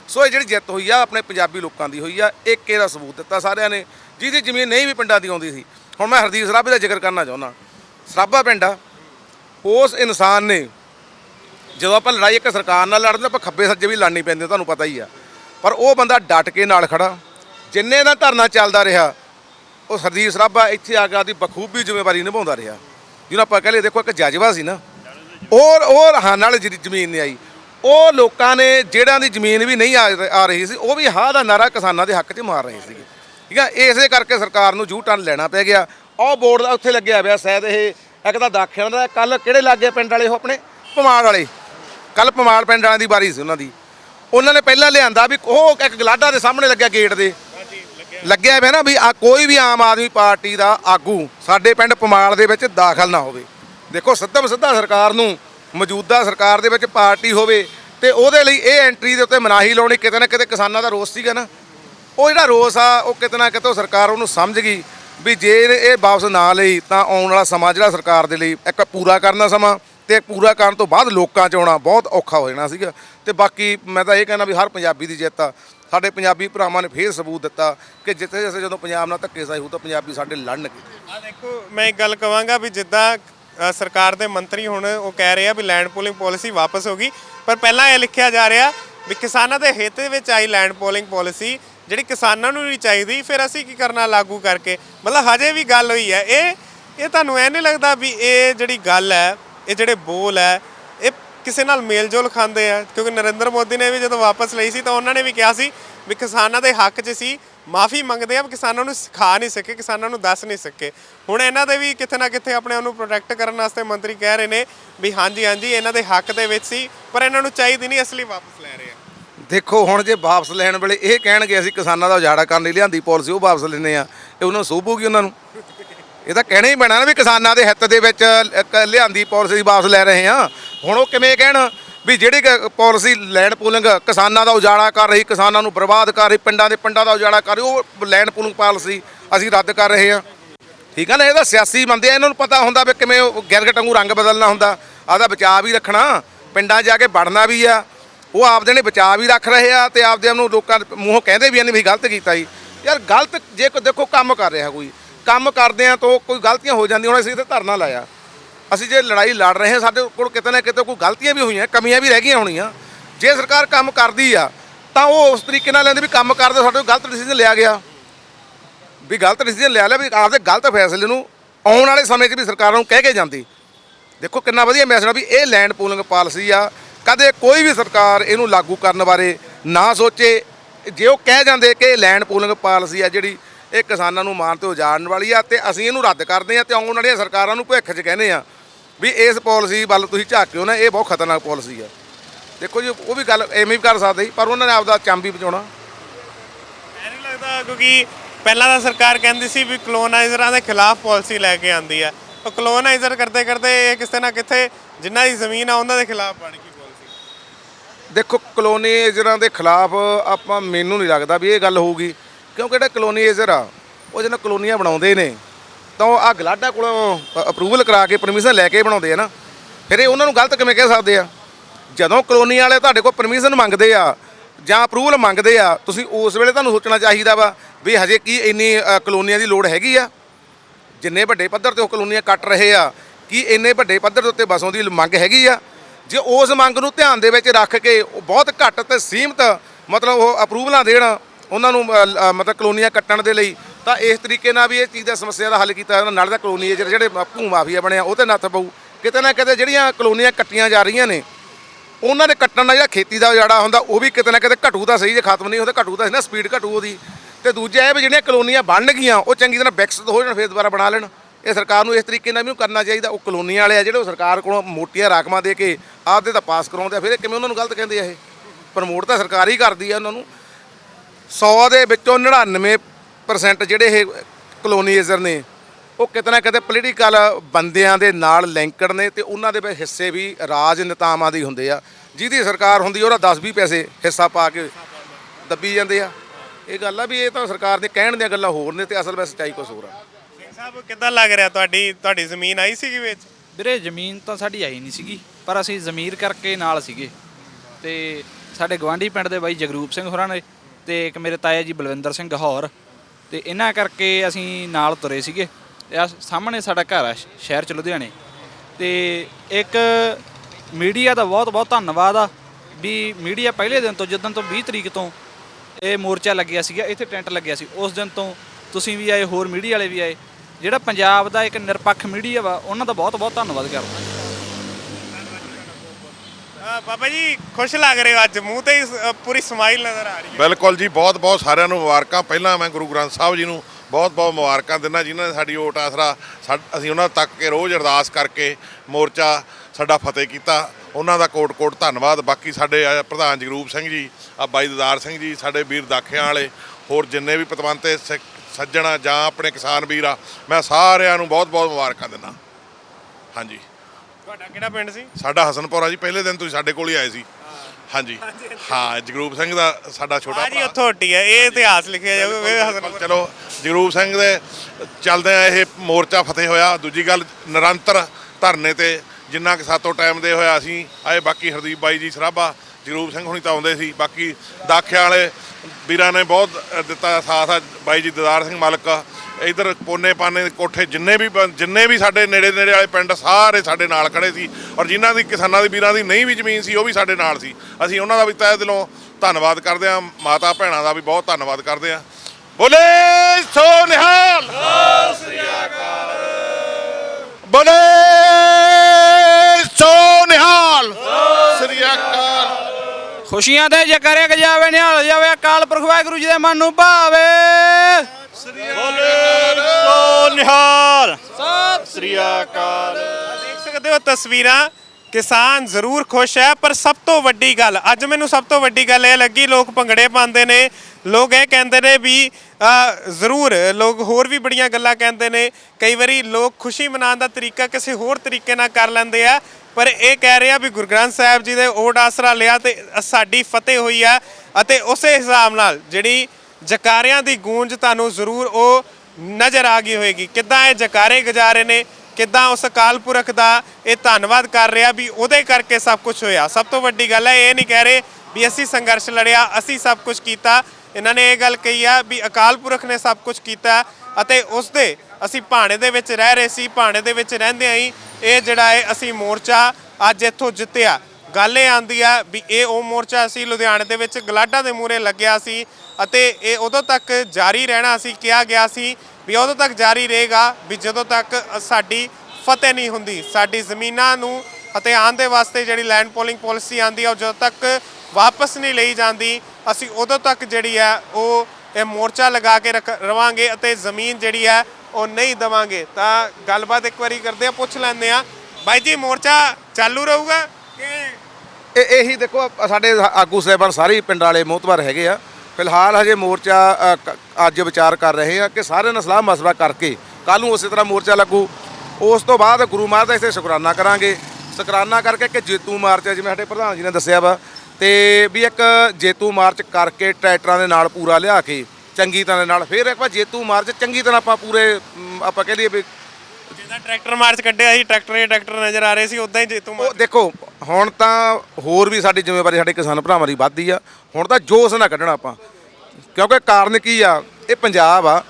[SPEAKER 2] ਸੋ ਇਹ ਜਿਹੜੀ ਜਿੱਤ ਹੋਈ ਆ, ਆਪਣੇ ਪੰਜਾਬੀ ਲੋਕਾਂ ਦੀ ਹੋਈ ਆ ਇੱਕ ਇਹਦਾ ਸਬੂਤ ਦਿੱਤਾ ਸਾਰਿਆਂ ਨੇ, ਜਿਹਦੀ ਜ਼ਮੀਨ ਨਹੀਂ ਵੀ ਪਿੰਡਾਂ ਦੀ ਆਉਂਦੀ ਸੀ। ਹੁਣ ਮੈਂ ਹਰਦੀਪ ਸਰਾਭੇ ਦਾ ਜ਼ਿਕਰ ਕਰਨਾ ਚਾਹੁੰਦਾ। ਸਰਾਭਾ ਪਿੰਡ ਆ, ਉਸ ਇਨਸਾਨ ਨੇ ਜਦੋਂ ਆਪਾਂ ਲੜਾਈ ਇੱਕ ਸਰਕਾਰ ਨਾਲ ਲੜਦੇ ਆਪਾਂ ਖੱਬੇ ਸੱਜੇ ਵੀ ਲੜਨੀ ਪੈਂਦੀ ਤੁਹਾਨੂੰ ਪਤਾ ਹੀ ਆ। ਪਰ ਉਹ ਬੰਦਾ ਡਟ ਕੇ ਨਾਲ ਖੜਾ। ਜਿੰਨੇ ਦਾ ਧਰਨਾ ਚੱਲਦਾ ਰਿਹਾ, ਉਹ ਹਰਦੀਪ ਸਰਾਭਾ ਇੱਥੇ ਆ ਕੇ ਆਪਦੀ ਬਖੂਬੀ ਜ਼ਿੰਮੇਵਾਰੀ ਨਿਭਾਉਂਦਾ ਰਿਹਾ। ਜਿਹਨੂੰ ਆਪਾਂ ਕਹਿੰਦੇ ਦੇਖੋ ਇੱਕ ਜਜ਼ਬਾ ਸੀ ਨਾ। ਔਰ ਔਰ ਹਾਂ, ਨਾਲ ਜਿਹੜੀ ਜ਼ਮੀਨ ਨਹੀਂ ਆਈ। ਉਹ ਲੋਕਾਂ ਨੇ ਜਿਹੜਾਂ ਦੀ ਜ਼ਮੀਨ ਵੀ ਨਹੀਂ ਆ ਰਹੀ ਸੀ, ਉਹ ਵੀ ਹਾਂ ਦਾ ਨਾਰਾ ਕਿਸਾਨਾਂ ਦੇ ਹੱਕ 'ਚ ਮਾਰ ਰਹੇ ਸੀਗੇ। ਠੀਕ ਆ? ਇਸੇ ਕਰਕੇ ਸਰਕਾਰ ਨੂੰ ਜੂ ਟਰਨ ਲੈਣਾ ਪੈ ਗਿਆ। ਉਹ ਬੋਰਡ ਦਾ ਉੱਥੇ ਲੱਗਿਆ ਹੋਇਆ ਸ਼ਾਇਦ ਇਹ, ਇੱਕ ਤਾਂ ਦਾਖਿਆਂ ਦਾ ਕੱਲ ਕਿਹੜੇ ਲੱਗੇ ਪਿੰਡ ਵਾਲੇ ਉਹ ਆਪਣੇ? ਪਮਾੜ ਵਾਲੇ। ਕੱਲ ਪਮਾੜ ਪਿੰਡ ਵਾਲਿਆਂ ਦੀ ਵਾਰੀ ਸੀ ਉਹਨਾਂ ਦੀ। ਉਹਨਾਂ ਨੇ ਪਹਿਲਾਂ ਲਿਆਂਦਾ ਵੀ ਉਹ ਇੱਕ ਗਲਾਡਾ ਦੇ ਸਾਹਮਣੇ ਲੱਗਿਆ ਗੇਟ ਦੇ। ਲੱਗਿਆ। ਹੋਇਆ ਨਾ ਵੀ ਆ ਕੋਈ ਵੀ ਆਮ ਆਦਮੀ ਪਾਰਟੀ ਦਾ ਆਗੂ ਸਾਡੇ ਪਿੰਡ ਪਮਾਲ ਦੇ ਵਿੱਚ ਦਾਖਲ ਨਾ ਹੋਵੇ। ਦੇਖੋ ਸਿੱਧਮ ਸਿੱਧਾ ਸਰਕਾਰ ਨੂੰ ਮੌਜੂਦਾ ਸਰਕਾਰ ਦੇ ਵਿੱਚ ਪਾਰਟੀ ਹੋਵੇ ਤੇ ਉਹਦੇ ਲਈ ਇਹ ਐਂਟਰੀ ਦੇ ਉੱਤੇ ਮਨਾਹੀ ਲਾਉਣੀ ਕਿਤੇ ਨਾ ਕਿਤੇ ਕਿਸਾਨਾਂ ਦਾ ਰੋਸ ਸੀਗਾ ਨਾ। ਉਹ ਜਿਹੜਾ ਰੋਸ ਆ ਉਹ ਕਿਤੇ ਨਾ ਕਿਤੇ ਸਰਕਾਰ ਉਹਨੂੰ ਸਮਝ ਗਈ ਵੀ ਜੇ ਇਹ ਵਾਪਸ ਨਾ ਲਈ ਤਾਂ ਆਉਣ ਵਾਲਾ ਸਮਾਂ ਜਿਹੜਾ ਸਰਕਾਰ ਦੇ ਲਈ ਇੱਕ ਪੂਰਾ ਕਰਨ ਦਾ ਸਮਾਂ। ਤੇ ਪੂਰਾ ਕਰਨ ਤੋਂ ਬਾਅਦ ਲੋਕਾਂ 'ਚ ਆਉਣਾ ਬਹੁਤ ਔਖਾ ਹੋ ਜਾਣਾ ਸੀਗਾ। ਤੇ ਬਾਕੀ ਮੈਂ ਤਾਂ ਇਹ ਕਹਿਣਾ ਵੀ ਹਰ ਪੰਜਾਬੀ ਦੀ ਜਿੱਤ ਆ। ਸਾਡੇ ਪੰਜਾਬੀ ਭਰਾਵਾਂ ਨੇ ਫੇਰ ਸਬੂਤ ਦਿੱਤਾ ਕਿ ਜਿੱਥੇ ਜਿੱਥੇ ਜਦੋਂ ਪੰਜਾਬ ਨਾਲ ਧੱਕੇ ਸਾਈ ਹੋਊ ਤਾਂ ਪੰਜਾਬੀ ਸਾਡੇ ਲੜਨਗੇ।
[SPEAKER 3] ਆ ਦੇਖੋ, ਮੈਂ ਇੱਕ ਗੱਲ ਕਵਾਂਗਾ ਵੀ ਜਿੱਦਾਂ ਸਰਕਾਰ ਦੇ ਮੰਤਰੀ ਹੁਣ ਉਹ ਕਹਿ ਰਹੇ ਆ ਵੀ ਲੈਂਡ ਪੂਲਿੰਗ ਪਾਲਿਸੀ ਵਾਪਸ ਹੋ ਗਈ। ਪਰ ਪਹਿਲਾਂ ਇਹ ਲਿਖਿਆ ਜਾ ਰਿਹਾ ਵੀ ਕਿਸਾਨਾਂ ਦੇ ਹਿੱਤ ਵਿੱਚ ਆਈ ਲੈਂਡ ਪੋਲਿੰਗ ਪਾਲਿਸੀ ਜਿਹੜੀ ਕਿਸਾਨਾਂ ਨੂੰ ਨਹੀਂ ਚਾਹੀਦੀ, ਫਿਰ ਅਸੀਂ ਕੀ ਕਰਨਾ ਲਾਗੂ ਕਰਕੇ। ਮਤਲਬ ਹਜੇ ਵੀ ਗੱਲ ਹੋਈ ਹੈ। ਇਹ ਇਹ ਤੁਹਾਨੂੰ ਐ ਨਹੀਂ ਲੱਗਦਾ ਵੀ ਇਹ ਜਿਹੜੀ ਗੱਲ ਹੈ ਇਹ ਜਿਹੜੇ ਬੋਲ ਹੈ, ਇਹ ਕਿਸੇ ਨਾਲ ਮੇਲਜੋਲ ਖਾਂਦੇ ਆ। ਕਿਉਂਕਿ ਨਰਿੰਦਰ ਮੋਦੀ ਨੇ ਵੀ ਜਦੋਂ ਵਾਪਸ ਲਈ ਸੀ ਤਾਂ ਉਹਨਾਂ ਨੇ ਵੀ ਕਿਹਾ ਸੀ ਵੀ ਕਿਸਾਨਾਂ ਦੇ ਹੱਕ 'ਚ ਸੀ, ਮਾਫੀ ਮੰਗਦੇ ਆ ਵੀ ਕਿਸਾਨਾਂ ਨੂੰ ਸਿਖਾ ਨਹੀਂ ਸਕੇ, ਕਿਸਾਨਾਂ ਨੂੰ ਦੱਸ ਨਹੀਂ ਸਕੇ। ਹੁਣ ਇਹਨਾਂ ਦੇ ਵੀ ਕਿਤੇ ਨਾ ਕਿਤੇ ਆਪਣੇ ਆਪ ਨੂੰ ਪ੍ਰੋਟੈਕਟ ਕਰਨ ਵਾਸਤੇ ਮੰਤਰੀ ਕਹਿ ਰਹੇ ਨੇ ਵੀ ਹਾਂਜੀ ਹਾਂਜੀ, ਇਹਨਾਂ ਦੇ ਹੱਕ ਦੇ ਵਿੱਚ ਸੀ, ਪਰ ਇਹਨਾਂ ਨੂੰ ਚਾਹੀਦੀ ਨਹੀਂ ਅਸਲੀ ਵਾਪਸ ਲੈ ਰਹੇ ਆ।
[SPEAKER 2] ਦੇਖੋ, ਹੁਣ ਜੇ ਵਾਪਸ ਲੈਣ ਵੇਲੇ ਇਹ ਕਹਿਣਗੇ ਅਸੀਂ ਕਿਸਾਨਾਂ ਦਾ ਉਜਾੜਾ ਕਰਨ ਲਈ ਲਿਆਂਦੀ ਪਾਲਿਸੀ, ਉਹ ਵਾਪਸ ਲੈਂਦੇ ਆ। ਇਹ ਉਹਨਾਂ ਨੂੰ ਸੋਭੂਗੀ ਉਹਨਾਂ ਨੂੰ? ਇਹ ਤਾਂ ਕਹਿਣਾ ਹੀ ਪੈਣਾ ਨਾ ਵੀ ਕਿਸਾਨਾਂ ਦੇ ਹਿੱਤ ਦੇ ਵਿੱਚ ਇੱਕ ਲਿਆਂਦੀ ਪਾਲਿਸੀ ਵਾਪਸ ਲੈ ਰਹੇ ਆ ਹੁਣ ਉਹ ਕਿਵੇਂ ਕਹਿਣ ਵੀ ਜਿਹੜੀ ਪਾਲਿਸੀ ਲੈਂਡ ਪੂਲਿੰਗ ਕਿਸਾਨਾਂ ਦਾ ਉਜਾੜਾ ਕਰ ਰਹੀ, ਕਿਸਾਨਾਂ ਨੂੰ ਬਰਬਾਦ ਕਰ ਰਹੀ, ਪਿੰਡਾਂ ਦੇ ਪਿੰਡਾਂ ਦਾ ਉਜਾੜਾ ਕਰ ਰਹੀ, ਉਹ ਲੈਂਡ ਪੂਲਿੰਗ ਪਾਲਿਸੀ ਅਸੀਂ ਰੱਦ ਕਰ ਰਹੇ ਆ ਠੀਕ ਆ ਨਾ ਇਹਦਾ ਸਿਆਸੀ ਬੰਦੇ ਆ, ਇਹਨਾਂ ਨੂੰ ਪਤਾ ਹੁੰਦਾ ਵੀ ਕਿਵੇਂ ਉਹ ਗਿਰਗਟ ਵਾਂਗੂ ਰੰਗ ਬਦਲਣਾ ਹੁੰਦਾ। ਆਦਾ ਬਚਾਅ ਵੀ ਰੱਖਣਾ, ਪਿੰਡਾਂ ਜਾ ਕੇ ਵੜਨਾ ਵੀ ਆ। ਉਹ ਆਪਦੇ ਨੇ ਬਚਾਅ ਵੀ ਰੱਖ ਰਹੇ ਆ ਤੇ ਆਪਦੇ ਨੂੰ ਲੋਕਾਂ ਮੂੰਹੋਂ ਕਹਿੰਦੇ ਵੀ ਨੇ ਵੀ ਗਲਤ ਕੀਤਾ ਜੀ। ਯਾਰ ਗਲਤ ਜੇ ਕੋਈ ਦੇਖੋ ਕੰਮ ਕਰ ਰਿਹਾ ਕੋਈ ਕੰਮ ਕਰਦਿਆਂ ਤੋਂ ਕੋਈ ਗਲਤੀਆਂ ਹੋ ਜਾਂਦੀਆਂ, ਹੁਣ ਅਸੀਂ ਤੇ ਧਰਨਾ ਲਾਇਆ। ਅਸੀਂ ਜੇ ਲੜਾਈ ਲੜ ਰਹੇ ਹਾਂ, ਸਾਡੇ ਕੋਲ ਕਿਤੇ ਨਾ ਕਿਤੇ ਕੋਈ ਗਲਤੀਆਂ ਵੀ ਹੋਈਆਂ, ਕਮੀਆਂ ਵੀ ਰਹਿ ਗਈਆਂ ਹੋਣੀਆਂ। ਜੇ ਸਰਕਾਰ ਕੰਮ ਕਰਦੀ ਆ, ਤਾਂ ਉਹ ਉਸ ਤਰੀਕੇ ਨਾਲ ਲੈਂਦੀ ਵੀ ਕੰਮ ਕਰਦੇ, ਸਾਡੇ ਕੋਲ ਗਲਤ ਡਿਸੀਜਨ ਲਿਆ ਗਿਆ। ਵੀ ਗਲਤ ਡਿਸੀਜਨ ਲਿਆ ਲਿਆ, ਵੀ ਆਪਦੇ ਗਲਤ ਫੈਸਲੇ ਨੂੰ ਆਉਣ ਵਾਲੇ ਸਮੇਂ 'ਚ ਵੀ ਸਰਕਾਰਾਂ ਨੂੰ ਕਹਿ ਕੇ ਜਾਂਦੀ। ਦੇਖੋ ਕਿੰਨਾ ਵਧੀਆ ਮੈਸੇਜ ਆ ਵੀ ਇਹ ਲੈਂਡ ਪੂਲਿੰਗ ਪਾਲਿਸੀ ਆ, ਕਦੇ ਕੋਈ ਵੀ ਸਰਕਾਰ ਇਹਨੂੰ ਲਾਗੂ ਕਰਨ ਬਾਰੇ ਨਾ ਸੋਚੇ। ਜੇ ਉਹ ਕਹਿ ਜਾਂਦੇ ਕਿ ਇਹ ਲੈਂਡ ਪੂਲਿੰਗ ਪਾਲਿਸੀ ਆ ਜਿਹੜੀ ਇਹ ਕਿਸਾਨਾਂ ਨੂੰ ਮਾਰ ਤੇ ਉਜਾੜਨ ਵਾਲੀ ਆ ਤੇ ਅਸੀਂ ਇਹਨੂੰ ਰੱਦ ਕਰਦੇ ਆ ਤੇ ਆਉਣ ਵਾਲੀਆਂ ਸਰਕਾਰਾਂ ਨੂੰ ਭਵਿੱਖ 'ਚ ਕਹਿੰਦੇ ਆ ਵੀ ਇਸ ਪਾਲਿਸੀ ਵੱਲ ਤੁਸੀਂ ਝਾਕਿਓ ਨਾ ਇਹ ਬਹੁਤ ਖਤਰਨਾਕ ਪਾਲਿਸੀ ਆ। ਦੇਖੋ ਜੀ ਉਹ ਵੀ ਗੱਲ ਐਵੇਂ ਵੀ ਕਰ ਸਕਦੇ ਸੀ ਪਰ ਉਹਨਾਂ ਨੇ ਆਪਦਾ ਚੰਬੀ ਬਚਾਉਣਾ
[SPEAKER 3] ਨਹੀਂ ਲੱਗਦਾ ਕਿਉਂਕਿ ਪਹਿਲਾਂ ਤਾਂ ਸਰਕਾਰ ਕਹਿੰਦੀ ਸੀ ਵੀ ਕਲੋਨਾਈਜ਼ਰਾਂ ਦੇ ਖਿਲਾਫ ਪਾਲਿਸੀ ਲੈ ਕੇ ਆਂਦੀ ਹੈ ਉਹ ਕਲੋਨਾਈਜ਼ਰ ਕਰਦੇ ਕਰਦੇ ਇਹ ਕਿਸੇ ਨਾ ਕਿਤੇ ਜਿਨ੍ਹਾਂ ਦੀ ਜ਼ਮੀਨ ਆ ਉਹਨਾਂ ਦੇ ਖਿਲਾਫ ਬਣ ਗਈ ਪਾਲਿਸੀ।
[SPEAKER 2] ਦੇਖੋ ਕਲੋਨੀਏਜਰਾਂ ਦੇ ਖਿਲਾਫ ਆਪਾਂ ਮੈਨੂੰ ਨਹੀਂ ਲੱਗਦਾ ਵੀ ਇਹ ਗੱਲ ਹੋਊਗੀ। ਕਿਉਂਕਿ ਜਿਹੜਾ ਕਲੋਨੀਏਜਰ ਆ, ਉਹ ਜਦੋਂ ਕਲੋਨੀਆਂ ਬਣਾਉਂਦੇ ਨੇ, ਤਾਂ ਉਹ ਆ ਗਲਾਡਾ ਕੋਲੋਂ ਅਪਰੂਵਲ ਕਰਾ ਕੇ ਪਰਮਿਸ਼ਨ ਲੈ ਕੇ ਬਣਾਉਂਦੇ ਆ ਨਾ। ਫਿਰ ਇਹ ਉਹਨਾਂ ਨੂੰ ਗਲਤ ਕਿਵੇਂ ਕਹਿ ਸਕਦੇ ਆ? ਜਦੋਂ ਕਲੋਨੀ ਵਾਲੇ ਤੁਹਾਡੇ ਕੋਲ ਪਰਮਿਸ਼ਨ ਮੰਗਦੇ ਆ, ਜਾਂ ਅਪਰੂਵਲ ਮੰਗਦੇ ਆ, ਤੁਸੀਂ ਉਸ ਵੇਲੇ ਤੁਹਾਨੂੰ ਸੋਚਣਾ ਚਾਹੀਦਾ ਵਾ ਵੀ ਹਜੇ ਕੀ ਇੰਨੀ ਕਲੋਨੀਆਂ ਦੀ ਲੋੜ ਹੈਗੀ ਆ? ਜਿੰਨੇ ਵੱਡੇ ਪੱਧਰ ਤੇ ਉਹ ਕਲੋਨੀਆਂ ਕੱਟ ਰਹੇ ਆ, ਕੀ ਇੰਨੇ ਵੱਡੇ ਪੱਧਰ ਦੇ ਉੱਤੇ ਬਸੋਂ ਦੀ ਮੰਗ ਹੈਗੀ ਆ? ਜੇ ਉਸ ਮੰਗ ਨੂੰ ਧਿਆਨ ਦੇ ਵਿੱਚ ਰੱਖ ਕੇ ਉਹ ਬਹੁਤ ਘੱਟ ਤੇ ਸੀਮਤ, ਮਤਲਬ ਉਹ ਅਪਰੂਵਲਾਂ ਦੇਣ ਉਹਨਾਂ ਨੂੰ ਮਤਲਬ ਕਲੋਨੀਆਂ ਕੱਟਣ ਦੇ ਲਈ, ਤਾਂ ਇਸ ਤਰੀਕੇ ਨਾਲ ਵੀ ਇਹ ਚੀਜ਼ ਦਾ ਸਮੱਸਿਆ ਦਾ ਹੱਲ ਕੀਤਾ ਜਾਂਦਾ। ਨਾਲ ਦਾ ਕਲੋਨੀ ਜਿਹੜੇ ਭੂ ਮਾਫੀਆ ਬਣਿਆ, ਉਹ ਤੇ ਨੱਥ ਪਊ। ਕਿਤੇ ਨਾ ਕਿਤੇ ਜਿਹੜੀਆਂ ਕਲੋਨੀਆਂ ਕੱਟੀਆਂ ਜਾ ਰਹੀਆਂ ਨੇ, ਉਹਨਾਂ ਦੇ ਕੱਟਣ ਨਾਲ ਜਿਹੜਾ ਖੇਤੀ ਦਾ ਉਜਾੜਾ ਹੁੰਦਾ, ਉਹ ਵੀ ਕਿਤੇ ਨਾ ਕਿਤੇ ਘਟੂ ਤਾਂ ਸਹੀ, ਜੇ ਖਤਮ ਨਹੀਂ ਹੁੰਦਾ, ਘਟੂ ਤਾਂ ਸਹੀ ਨਾ, ਸਪੀਡ ਘਟੂ ਉਹਦੀ। ਤੇ ਦੂਜਾ ਇਹ ਵੀ ਜਿਹੜੀਆਂ ਕਲੋਨੀਆਂ ਬਣ ਗਈਆਂ, ਉਹ ਚੰਗੀ ਤਰ੍ਹਾਂ ਵਿਕਸਿਤ ਹੋ ਜਾਣ, ਫੇਰ ਦੁਬਾਰਾ ਬਣਾ ਲੈਣ। ਇਹ ਸਰਕਾਰ ਨੂੰ ਇਸ ਤਰੀਕੇ ਨਾਲ ਵੀ ਕਰਨਾ ਚਾਹੀਦਾ। ਉਹ ਕਲੋਨੀਆਂ ਵਾਲੇ ਆ, ਜਿਹੜੇ ਉਹ ਸਰਕਾਰ ਕੋਲੋਂ ਮੋਟੀਆਂ ਰਾਕਮਾਂ ਦੇ ਕੇ ਆਪਦੇ ਤਾਂ ਪਾਸ ਕਰਾਉਂਦੇ ਆ, ਫਿਰ ਇਹ ਕਿਵੇਂ ਉਹਨਾਂ ਨੂੰ ਗਲਤ ਕਹਿੰਦੇ ਆ ਇਹ? ਪ੍ਰਮੋਟ ਤਾਂ ਸਰਕਾਰ ਹੀ ਕਰਦੀ ਆ ਉਹਨਾਂ ਨੂੰ। 100 ਦੇ ਵਿੱਚੋਂ 99% ਜਿਹੜੇ ਇਹ ਕਲੋਨੀਏਜ਼ਰ ਨੇ ਉਹ ਕਿਤੇ ਨਾ ਕਿਤੇ ਪੋਲੀਟੀਕਲ ਬੰਦਿਆਂ ਦੇ ਨਾਲ ਲਿੰਕਡ ਨੇ ਤੇ ਉਹਨਾਂ ਦੇ ਵਿੱਚ ਹਿੱਸੇ ਵੀ ਰਾਜ ਨੇਤਾਵਾਂ ਦੇ ਹੁੰਦੇ ਆ। ਜਿਹਦੀ ਸਰਕਾਰ ਹੁੰਦੀ ਉਹਦਾ 10-20 ਪੈਸੇ ਹਿੱਸਾ ਪਾ ਕੇ ਦੱਬੀ ਜਾਂਦੇ ਆ। ਇਹ ਗੱਲ ਆ ਵੀ ਇਹ ਤਾਂ ਸਰਕਾਰ ਦੇ ਕਹਿਣ ਦੀਆਂ ਗੱਲਾਂ ਹੋਰ ਨੇ ਤੇ ਅਸਲ ਵਿੱਚ ਸੱਚਾਈ ਕੁਛ ਹੋਰ ਆ।
[SPEAKER 3] ਸਿੰਘ ਸਾਹਿਬ ਕਿੱਦਾਂ ਲੱਗ ਰਿਹਾ ਤੁਹਾਡੀ ਤੁਹਾਡੀ ਜ਼ਮੀਨ ਆਈ ਸੀਗੀ ਵਿੱਚ?
[SPEAKER 6] ਵੀਰੇ ਜ਼ਮੀਨ ਤਾਂ ਸਾਡੀ ਆਈ ਨਹੀਂ ਸੀਗੀ ਪਰ ਅਸੀਂ ਜ਼ਮੀਰ ਕਰਕੇ ਨਾਲ ਸੀਗੇ। ਤੇ ਸਾਡੇ ਗਵਾਂਢੀ ਪਿੰਡ ਦੇ ਬਾਈ ਜਗਰੂਪ ਸਿੰਘ ਹੋਰਾਂ ਨੇ ਤੇ ਇੱਕ ਮੇਰੇ ਤਾਇਆ ਜੀ ਬਲਵਿੰਦਰ ਸਿੰਘ ਗਹੌਰ ਤੇ ਇਹਨਾਂ ਕਰਕੇ ਅਸੀਂ ਨਾਲ ਤੁਰੇ ਸੀਗੇ ਤੇ ਆਹ ਸਾਹਮਣੇ ਸਾਡਾ ਘਰ ਆ ਸ਼ਹਿਰ ਚ ਲੁਧਿਆਣੇ ਤੇ ਇੱਕ ਮੀਡੀਆ ਦਾ ਬਹੁਤ ਬਹੁਤ ਧੰਨਵਾਦ ਆ ਵੀ ਮੀਡੀਆ ਪਹਿਲੇ ਦਿਨ ਤੋਂ ਜਦੋਂ ਤੋਂ 20 ਤਰੀਕ ਤੋਂ ਇਹ ਮੋਰਚਾ ਲੱਗਿਆ ਸੀਗਾ, ਇੱਥੇ ਟੈਂਟ ਲੱਗਿਆ ਸੀ, ਉਸ ਦਿਨ ਤੋਂ ਤੁਸੀਂ ਵੀ ਆਏ, ਹੋਰ ਮੀਡੀਆ ਵਾਲੇ ਵੀ ਆਏ, ਜਿਹੜਾ ਪੰਜਾਬ ਦਾ ਇੱਕ ਨਿਰਪੱਖ ਮੀਡੀਆ ਵਾ, ਉਹਨਾਂ ਦਾ ਬਹੁਤ ਬਹੁਤ ਧੰਨਵਾਦ ਕਰਦਾ।
[SPEAKER 3] ਬਾਬਾ ਜੀ, ਖੁਸ਼ ਲੱਗ ਰਹੇ ਹੋ ਅੱਜ? ਮੂੰਹ ਤੇ ਹੀ ਸ- ਪੂਰੀ ਸਮਾਈਲ ਨਜ਼ਰ ਆ ਰਹੀ ਹੈ।
[SPEAKER 7] ਬਿਲਕੁਲ ਜੀ, ਬਹੁਤ ਬਹੁਤ ਸਾਰਿਆਂ ਨੂੰ ਮੁਬਾਰਕਾਂ। ਪਹਿਲਾਂ ਮੈਂ ਗੁਰੂ ਗ੍ਰੰਥ ਸਾਹਿਬ ਜੀ ਨੂੰ ਬਹੁਤ ਬਹੁਤ ਮੁਬਾਰਕਾਂ ਦਿੰਦਾ, ਜਿਨ੍ਹਾਂ ਨੇ ਸਾਡੀ ਓਟ ਆਸਰਾ ਸਾ- ਅਸੀਂ ਉਹਨਾਂ ਤੱਕ ਕੇ ਰੋਜ਼ ਅਰਦਾਸ ਕਰਕੇ ਮੋਰਚਾ ਸਾਡਾ ਫਤਿਹ ਕੀਤਾ। ਉਹਨਾਂ ਦਾ ਕੋਟ ਕੋਟ ਧੰਨਵਾਦ। ਬਾਕੀ ਸਾਡੇ ਆ ਪ੍ਰਧਾਨ ਜਗਰੂਪ ਸਿੰਘ ਜੀ, ਆ ਬਾਈ ਦਦਾਰ ਸਿੰਘ ਜੀ, ਸਾਡੇ ਵੀਰ ਦਾਖਿਆਂ ਵਾਲੇ, ਹੋਰ ਜਿੰਨੇ ਵੀ ਪਤਵੰਤੇ, ਸਿੱਖ ਸੱਜਣ ਆ ਜਾਂ ਆਪਣੇ ਕਿਸਾਨ ਵੀਰ ਆ, ਮੈਂ ਸਾਰਿਆਂ ਨੂੰ ਬਹੁਤ ਬਹੁਤ ਮੁਬਾਰਕਾਂ ਦਿੰਦਾ। ਹਾਂਜੀ।
[SPEAKER 3] ਤੁਹਾਡਾ ਕਿਹੜਾ ਪਿੰਡ ਸੀ?
[SPEAKER 7] ਸਾਡਾ ਹਸਨਪੁਰਾ ਜੀ ਪਹਿਲੇ ਦਿਨ ਤੁਸੀਂ ਸਾਡੇ ਕੋਲ ਹੀ ਆਏ ਸੀ। ਹਾਂਜੀ। ਹਾਂ ਜਗਰੂਪ ਸਿੰਘ ਦਾ ਸਾਡਾ ਛੋਟਾ
[SPEAKER 3] ਆ ਜੀ
[SPEAKER 7] ਭਰਾ।
[SPEAKER 3] ਅਥਾਰਟੀ ਹੈ ਇਹ ਇਤਿਹਾਸ ਲਿਖਿਆ ਜਾਊਗਾ
[SPEAKER 7] ਚਲੋ ਜਗਰੂਪ ਸਿੰਘ ਦੇ ਚੱਲਦੇ ਆ ਇਹ ਮੋਰਚਾ ਫਤਿਹ ਹੋਇਆ। ਦੂਜੀ ਗੱਲ ਨਿਰੰਤਰ ਧਰਨੇ ਤੇ ਜਿੰਨਾ ਕਿ ਸਾਤੋਂ ਟਾਈਮ ਦੇ ਹੋਇਆ ਅਸੀਂ ਆਏ ਬਾਕੀ ਹਰਦੀਪ ਬਾਈ ਜੀ ਸਰਾਭਾ ਜਗਰੂਪ ਸਿੰਘ ਹੁਣੀ ਤਾਂ ਆਉਂਦੇ ਸੀ। ਬਾਕੀ ਦਾਖਿਆਂ ਵਾਲੇ ਵੀਰਾਂ ਨੇ ਬਹੁਤ ਦਿੱਤਾ ਸਾਥ ਆ ਬਾਈ ਜੀ ਦਦਾਰ ਸਿੰਘ ਮਲਕ। ਇਧਰ ਕੋਨੇ ਪਾਨੇ ਕੋਠੇ ਜਿੰਨੇ ਵੀ ਜਿੰਨੇ ਵੀ ਸਾਡੇ ਨੇੜੇ ਨੇੜੇ ਵਾਲੇ ਪਿੰਡ ਸਾਰੇ ਸਾਡੇ ਨਾਲ ਖੜੇ ਸੀ ਔਰ ਜਿਨ੍ਹਾਂ ਦੀ ਕਿਸਾਨਾਂ ਦੀ ਵੀਰਾਂ ਦੀ ਨਹੀਂ ਵੀ ਜ਼ਮੀਨ ਸੀ, ਉਹ ਵੀ ਸਾਡੇ ਨਾਲ ਸੀ। ਅਸੀਂ ਉਹਨਾਂ ਦਾ ਵੀ ਤਹਿ ਦਿਲੋਂ ਧੰਨਵਾਦ ਕਰਦੇ ਹਾਂ। ਮਾਤਾ ਭੈਣਾਂ ਦਾ ਵੀ ਬਹੁਤ ਧੰਨਵਾਦ ਕਰਦੇ ਹਾਂ। ਬੋਲੇ ਸੋ ਨਿਹਾਲ! ਬੋਲੇ ਸੋ ਨਿਹਾਲ! ਸ੍ਰੀ ਅਕਾਲ
[SPEAKER 6] ਖੁਸ਼ੀਆਂ ਦੇ ਜੇ ਕਰਿਆ ਜਾਵੇ, ਨਿਹਾਲ ਜਾਵੇ, ਅਕਾਲ ਪੁਰਖ ਵਾਹਿਗੁਰੂ ਜੀ ਦੇ ਮਨ ਨੂੰ ਭਾਵੇ।
[SPEAKER 4] ਸੋ ਨਿਹਾਲ। ਸ੍ਰੀ ਅਕਾਲ।
[SPEAKER 3] ਦੇਖ ਸਕਦੇ ਹੋ ਤਸਵੀਰਾਂ, ਕਿਸਾਨ ਜ਼ਰੂਰ ਖੁਸ਼ ਹੈ, ਪਰ ਸਭ ਤੋਂ ਵੱਡੀ ਗੱਲ, ਅੱਜ ਮੈਨੂੰ ਸਭ ਤੋਂ ਵੱਡੀ ਗੱਲ ਇਹ ਲੱਗੀ, ਲੋਕ ਭੰਗੜੇ ਪਾਉਂਦੇ ਨੇ, ਲੋਕ ਇਹ ਕਹਿੰਦੇ ਨੇ ਵੀ ਜ਼ਰੂਰ, ਲੋਕ ਹੋਰ ਵੀ ਬੜੀਆਂ ਗੱਲਾਂ ਕਹਿੰਦੇ ਨੇ, ਕਈ ਵਾਰੀ ਲੋਕ ਖੁਸ਼ੀ ਮਨਾਉਣ ਦਾ ਤਰੀਕਾ ਕਿਸੇ ਹੋਰ ਤਰੀਕੇ ਨਾਲ ਕਰ ਲੈਂਦੇ ਆ, ਪਰ ਇਹ ਕਹਿ ਰਿਹਾ ਵੀ ਗੁਰੂ ਗ੍ਰੰਥ ਸਾਹਿਬ ਜੀ ਦੇ ਓਟ ਆਸਰਾ ਲਿਆ ਤੇ ਸਾਡੀ ਫਤਿਹ ਹੋਈ ਆ, ਅਤੇ ਉਸੇ ਹਿਸਾਬ ਨਾਲ ਜਿਹੜੀ ਜਕਾਰਿਆਂ ਦੀ ਗੂੰਜ ਤੁਹਾਨੂੰ ਜ਼ਰੂਰ ਉਹ ਨਜ਼ਰ ਆ ਗਈ ਹੋਏਗੀ। ਕਿੱਦਾਂ ਇਹ ਜਕਾਰੇ ਗਜਾਰੇ ਨੇ, ਕਿੱਦਾਂ ਉਸ ਅਕਾਲ ਪੁਰਖ ਦਾ ਇਹ ਧੰਨਵਾਦ ਕਰ ਰਿਹਾ ਵੀ ਉਹਦੇ ਕਰਕੇ ਸਭ ਕੁਝ ਹੋਇਆ। ਸਭ ਤੋਂ ਵੱਡੀ ਗੱਲ ਹੈ, ਇਹ ਨਹੀਂ ਕਹਿ ਰਹੇ ਵੀ ਅਸੀਂ ਸੰਘਰਸ਼ ਲੜਿਆ, ਅਸੀਂ ਸਭ ਕੁਝ ਕੀਤਾ। ਇਹਨਾਂ ਨੇ ਇਹ ਗੱਲ ਕਹੀ ਆ ਵੀ ਅਕਾਲ ਪੁਰਖ ਨੇ ਸਭ ਕੁਝ ਕੀਤਾ ਅਤੇ ਉਸ ਦੇ ਅਸੀਂ ਭਾਣੇ ਦੇ ਵਿੱਚ ਰਹਿ ਰਹੇ ਸੀ, ਭਾਣੇ ਦੇ ਵਿੱਚ ਰਹਿੰਦੇ ਹੀ ਇਹ ਜਿਹੜਾ ਹੈ ਅਸੀਂ ਮੋਰਚਾ ਅੱਜ ਇੱਥੋਂ ਜਿੱਤਿਆ। ਗੱਲ ਇਹ ਆਂਦੀ ਆ ਵੀ ਇਹ ਉਹ ਮੋਰਚਾ ਸੀ, ਲੁਧਿਆਣੇ ਦੇ ਵਿੱਚ ਗਲਾਡਾ ਦੇ ਮੂਹਰੇ ਲੱਗਿਆ ਸੀ ਅਤੇ ਇਹ ਉਦੋਂ ਤੱਕ ਜਾਰੀ ਰਹਿਣਾ ਸੀ, ਕਿਹਾ ਗਿਆ ਸੀ ਵੀ ਉਦੋਂ ਤੱਕ ਜਾਰੀ ਰਹੇਗਾ ਵੀ ਜਦੋਂ ਤੱਕ ਸਾਡੀ ਫਤਿਹ ਨਹੀਂ ਹੁੰਦੀ, ਸਾਡੀ ਜ਼ਮੀਨਾਂ ਨੂੰ ਅਤੇ ਆਉਣ ਦੇ ਵਾਸਤੇ ਜਿਹੜੀ ਲੈਂਡ ਪੋਲਿੰਗ ਪਾਲਿਸੀ ਆਂਦੀ ਆ, ਉਹ ਜਦੋਂ ਤੱਕ ਵਾਪਸ ਨਹੀਂ ਲਈ ਜਾਂਦੀ, ਅਸੀਂ ਉਦੋਂ ਤੱਕ ਜਿਹੜੀ ਹੈ ਉਹ ਇਹ ਮੋਰਚਾ ਲਗਾ ਕੇ ਰੱਖ, ਰਵਾਂਗੇ ਅਤੇ ਜ਼ਮੀਨ ਜਿਹੜੀ ਹੈ ਉਹ ਨਹੀਂ ਦਵਾਂਗੇ। ਤਾਂ ਗੱਲਬਾਤ ਇੱਕ ਵਾਰੀ ਕਰਦੇ ਆ, ਪੁੱਛ ਲੈਂਦੇ ਆ। ਬਾਈ ਜੀ, ਮੋਰਚਾ ਚਾਲੂ ਰਹੂਗਾ?
[SPEAKER 2] ਇਹ ਇਹੀ ਦੇਖੋ ਸਾਡੇ ਆਗੂ ਸਾਹਿਬਾਨ ਸਾਰੇ ਪਿੰਡ ਵਾਲੇ ਮੋਹਤਵਾਰ ਹੈਗੇ ਆ। ਫਿਲਹਾਲ ਹਜੇ ਮੋਰਚਾ ਅੱਜ ਵਿਚਾਰ ਕਰ ਰਹੇ ਆ ਕਿ ਸਾਰੇ ਨਾਲ ਸਲਾਹ ਮਸਲਾ ਕਰਕੇ ਕੱਲ ਨੂੰ ਉਸੇ ਤਰ੍ਹਾਂ ਮੋਰਚਾ ਲੱਗੂ। ਉਸ ਤੋਂ ਬਾਅਦ ਗੁਰੂ ਮਹਾਰਾਜ ਦਾ ਇੱਥੇ ਸ਼ੁਕਰਾਨਾ ਕਰਾਂਗੇ। ਸ਼ੁਕਰਾਨਾ ਕਰਕੇ ਕਿ ਜੇਤੂ ਮਾਰਚ ਹੈ, ਜਿਵੇਂ ਸਾਡੇ ਪ੍ਰਧਾਨ ਜੀ ਨੇ ਦੱਸਿਆ ਵਾ ਤੇ ਵੀ ਇੱਕ ਜੇਤੂ ਮਾਰਚ ਕਰਕੇ ਟਰੈਕਟਰਾਂ ਦੇ ਨਾਲ ਪੂਰਾ ਲਿਆ ਕੇ ਚੰਗੀ ਤਰ੍ਹਾਂ ਦੇ ਨਾਲ। ਫਿਰ ਇੱਕ ਵਾਰ ਜੇਤੂ ਮਾਰਚ ਚੰਗੀ ਤਰ੍ਹਾਂ ਆਪਾਂ ਪੂਰੇ ਆਪਾਂ ਕਹਿ ਲਈਏ ਵੀ
[SPEAKER 3] ਜਿੱਦਾਂ ਟਰੈਕਟਰ ਮਾਰਚ ਕੱਢਿਆ ਸੀ ਟਰੈਕਟਰ ਹੀ ਟਰੈਕਟਰ ਨਜ਼ਰ ਆ ਰਹੇ ਸੀ ਉਦਾਂ ਹੀ ਜੇਤੂ
[SPEAKER 2] ਉਹ ਦੇਖੋ ਹੁਣ ਤਾਂ ਹੋਰ ਵੀ ਸਾਡੀ ਜ਼ਿੰਮੇਵਾਰੀ ਸਾਡੇ ਕਿਸਾਨ ਭਰਾਵਾਂ ਦੀ ਵੱਧਦੀ ਆ। ਹੁਣ ਤਾਂ ਜੋਸ਼ ਨਾ ਕੱਢਣਾ ਆਪਾਂ। ਕਿਉਂਕਿ ਕਾਰਨ ਕੀ ਆ? ਇਹ ਪੰਜਾਬ ਆ।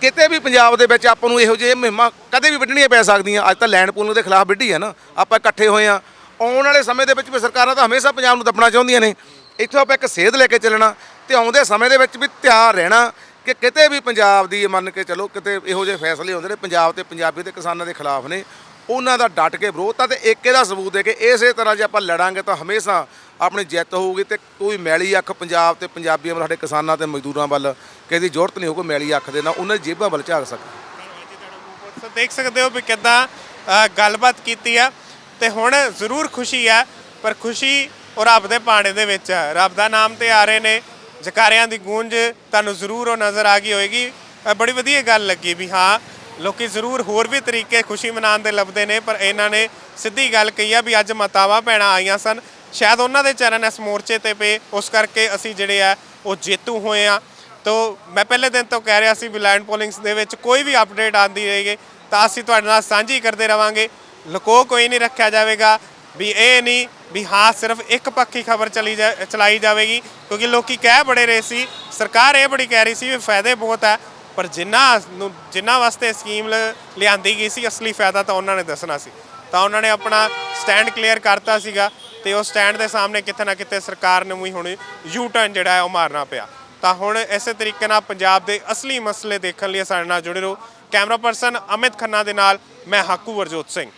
[SPEAKER 2] ਕਿਤੇ ਵੀ ਪੰਜਾਬ ਦੇ ਵਿੱਚ ਆਪਾਂ ਨੂੰ ਇਹੋ ਜਿਹੇ ਮੁਹਿੰਮਾਂ ਕਦੇ ਵੀ ਵੱਢਣੀਆਂ ਪੈ ਸਕਦੀਆਂ। ਅੱਜ ਤਾਂ ਲੈਂਡ ਪੂਲਿੰਗ ਦੇ ਖਿਲਾਫ ਵੱਢੀ ਆ ਨਾ। ਆਪਾਂ ਇਕੱਠੇ ਹੋਏ ਆ। ਆਉਣ ਵਾਲੇ ਸਮੇਂ ਦੇ ਵਿੱਚ ਵੀ ਸਰਕਾਰਾਂ ਤਾਂ ਹਮੇਸ਼ਾ ਪੰਜਾਬ ਨੂੰ ਦੱਬਣਾ ਚਾਹੁੰਦੀਆਂ ਨੇ। ਇੱਥੋਂ ਆਪਾਂ ਇੱਕ ਸੇਧ ਲੈ ਕੇ ਚੱਲਣਾ ਤੇ ਆਉਂਦੇ ਸਮੇਂ ਦੇ ਵਿੱਚ ਵੀ ਤਿਆਰ ਰਹਿਣਾ। ਕਿ ਕਿਤੇ ਵੀ ਪੰਜਾਬ ਦੀ ਮੰਨ ਕੇ ਚਲੋ, ਕਿਤੇ ਇਹੋ ਜਿਹੇ ਫੈਸਲੇ ਹੁੰਦੇ ਨੇ, ਪੰਜਾਬ ਤੇ ਪੰਜਾਬੀ ਤੇ ਕਿਸਾਨਾਂ ਦੇ ਖਿਲਾਫ ਨੇ, ਉਹਨਾਂ ਦਾ ਡਟ ਕੇ ਵਿਰੋਧ, ਤਾਂ ਤੇ ਏਕੇ ਦਾ ਸਬੂਤ ਦੇ ਕੇ ਇਸੇ ਤਰ੍ਹਾਂ ਜੇ ਆਪਾਂ ਲੜਾਂਗੇ ਤਾਂ ਹਮੇਸ਼ਾ ਆਪਣੀ ਜਿੱਤ ਹੋਊਗੀ ਤੇ ਕੋਈ ਮੈਲੀ ਅੱਖ ਪੰਜਾਬ ਤੇ ਪੰਜਾਬੀਆਂ ਵੱਲ, ਸਾਡੇ ਕਿਸਾਨਾਂ ਤੇ ਮਜ਼ਦੂਰਾਂ ਵੱਲ ਕਿਸੇ ਦੀ ਜ਼ਰੂਰਤ ਨਹੀਂ ਹੋਊਗੀ ਮੈਲੀ ਅੱਖ ਦੇ ਨਾਲ, ਉਹਨਾਂ ਦੀ ਜੇਬਾਂ ਵੱਲ ਝਾਕ ਸਕੇ
[SPEAKER 3] ਸੋ ਦੇਖ ਸਕਦੇ ਹੋ ਵੀ ਕਿੱਦਾਂ ਗੱਲਬਾਤ ਕੀਤੀ ਆ, ਤੇ ਹੁਣ ਜ਼ਰੂਰ ਖੁਸ਼ੀ ਆ, ਪਰ ਖੁਸ਼ੀ ਉਹ ਰੱਬ ਦੇ ਪਾਣੇ ਦੇ ਵਿੱਚ ਰੱਬ ਦਾ ਨਾਮ ਤੇ ਆ ਰਹੇ ਨੇ ਜਕਾਰਿਆਂ ਦੀ ਗੂੰਜ ਤੁਹਾਨੂੰ ਜ਼ਰੂਰ ਉਹ ਨਜ਼ਰ ਆ ਗਈ ਹੋਏਗੀ। ਬੜੀ ਵਧੀਆ ਗੱਲ ਲੱਗੀ ਵੀ ਹਾਂ, ਲੋਕੀ ਜ਼ਰੂਰ ਹੋਰ ਵੀ ਤਰੀਕੇ ਖੁਸ਼ੀ ਮਨਾਉਣ ਦੇ ਲੱਭਦੇ ਨੇ, ਪਰ ਇਹਨਾਂ ਨੇ ਸਿੱਧੀ ਗੱਲ ਕਹੀ ਆ ਵੀ ਅੱਜ ਮਤਾਵਾ ਭੈਣਾਂ ਆਈਆਂ ਸਨ। ਸ਼ਾਇਦ ਉਹਨਾਂ ਦੇ ਚਰਨ ਇਸ ਮੋਰਚੇ ਤੇ ਪਏ, ਉਸ ਕਰਕੇ ਅਸੀਂ ਜਿਹੜੇ ਆ, ਉਹ ਜੇਤੂ ਹੋਏ ਆ। ਤੋ, ਮੈਂ ਪਹਿਲੇ ਦਿਨ ਤੋਂ ਕਹਿ ਰਿਹਾ ਸੀ ਵੀ ਲੈਂਡ ਪੋਲਿੰਗਸ ਦੇ ਵਿੱਚ ਕੋਈ ਵੀ ਅਪਡੇਟ ਆਂਦੀ ਰਹੇਗੀ, ਤਾਂ ਅਸੀਂ ਤੁਹਾਡੇ ਨਾਲ ਸਾਂਝੀ ਕਰਦੇ ਰਵਾਂਗੇ। ਲੁਕੋ ਕੋਈ ਨਹੀਂ ਰੱਖਿਆ ਜਾਵੇਗਾ। ਵੀ ਇਹ ਨਹੀਂ ਵੀ ਹਾਂ, ਸਿਰਫ ਇੱਕ ਪੱਖੀ ਖਬਰ ਚਲੀ ਜਾ, ਚਲਾਈ ਜਾਵੇਗੀ, ਕਿਉਂਕਿ ਲੋਕੀ ਕਹਿ ਬੜੇ ਰਹੇ ਸੀ, ਸਰਕਾਰ ਇਹ ਬੜੀ ਕਹਿ ਰਹੀ ਸੀ ਵੀ ਫਾਇਦੇ ਬਹੁਤ ਹੈ ਪਰ ਜਿਨ੍ਹਾਂ ਨੂੰ ਜਿਨ੍ਹਾਂ ਵਾਸਤੇ ਸਕੀਮ ਲ- ਲਿਆਂਦੀ ਗਈ ਸੀ, ਅਸਲੀ ਫਾਇਦਾ ਤਾਂ ਉਹਨਾਂ ਨੇ ਦੱਸਣਾ ਸੀ। ਤਾਂ ਉਹਨਾਂ ਨੇ ਆਪਣਾ ਸਟੈਂਡ ਕਲੀਅਰ ਕਰਤਾ ਸੀਗਾ ਤੇ ਉਹ ਸਟੈਂਡ ਦੇ ਸਾਹਮਣੇ ਕਿਤੇ ਨਾ ਕਿਤੇ ਸਰਕਾਰ ਨੂੰ ਵੀ ਹੁਣ ਯੂ ਟਰਨ ਜਿਹੜਾ ਹੈ ਉਹ ਮਾਰਨਾ ਪਿਆ। ਤਾਂ ਹੁਣ ਇਸੇ ਤਰੀਕੇ ਨਾਲ ਪੰਜਾਬ ਦੇ ਅਸਲੀ ਮਸਲੇ ਦੇਖਣ ਲਈ ਸਾਡੇ ਨਾਲ ਜੁੜੇ ਰਹੋ। ਕੈਮਰਾ ਪਰਸਨ ਅਮਿਤ ਖੰਨਾ ਦੇ ਨਾਲ, ਮੈਂ ਹਾਕੂ ਵਰਜੋਤ ਸਿੰਘ।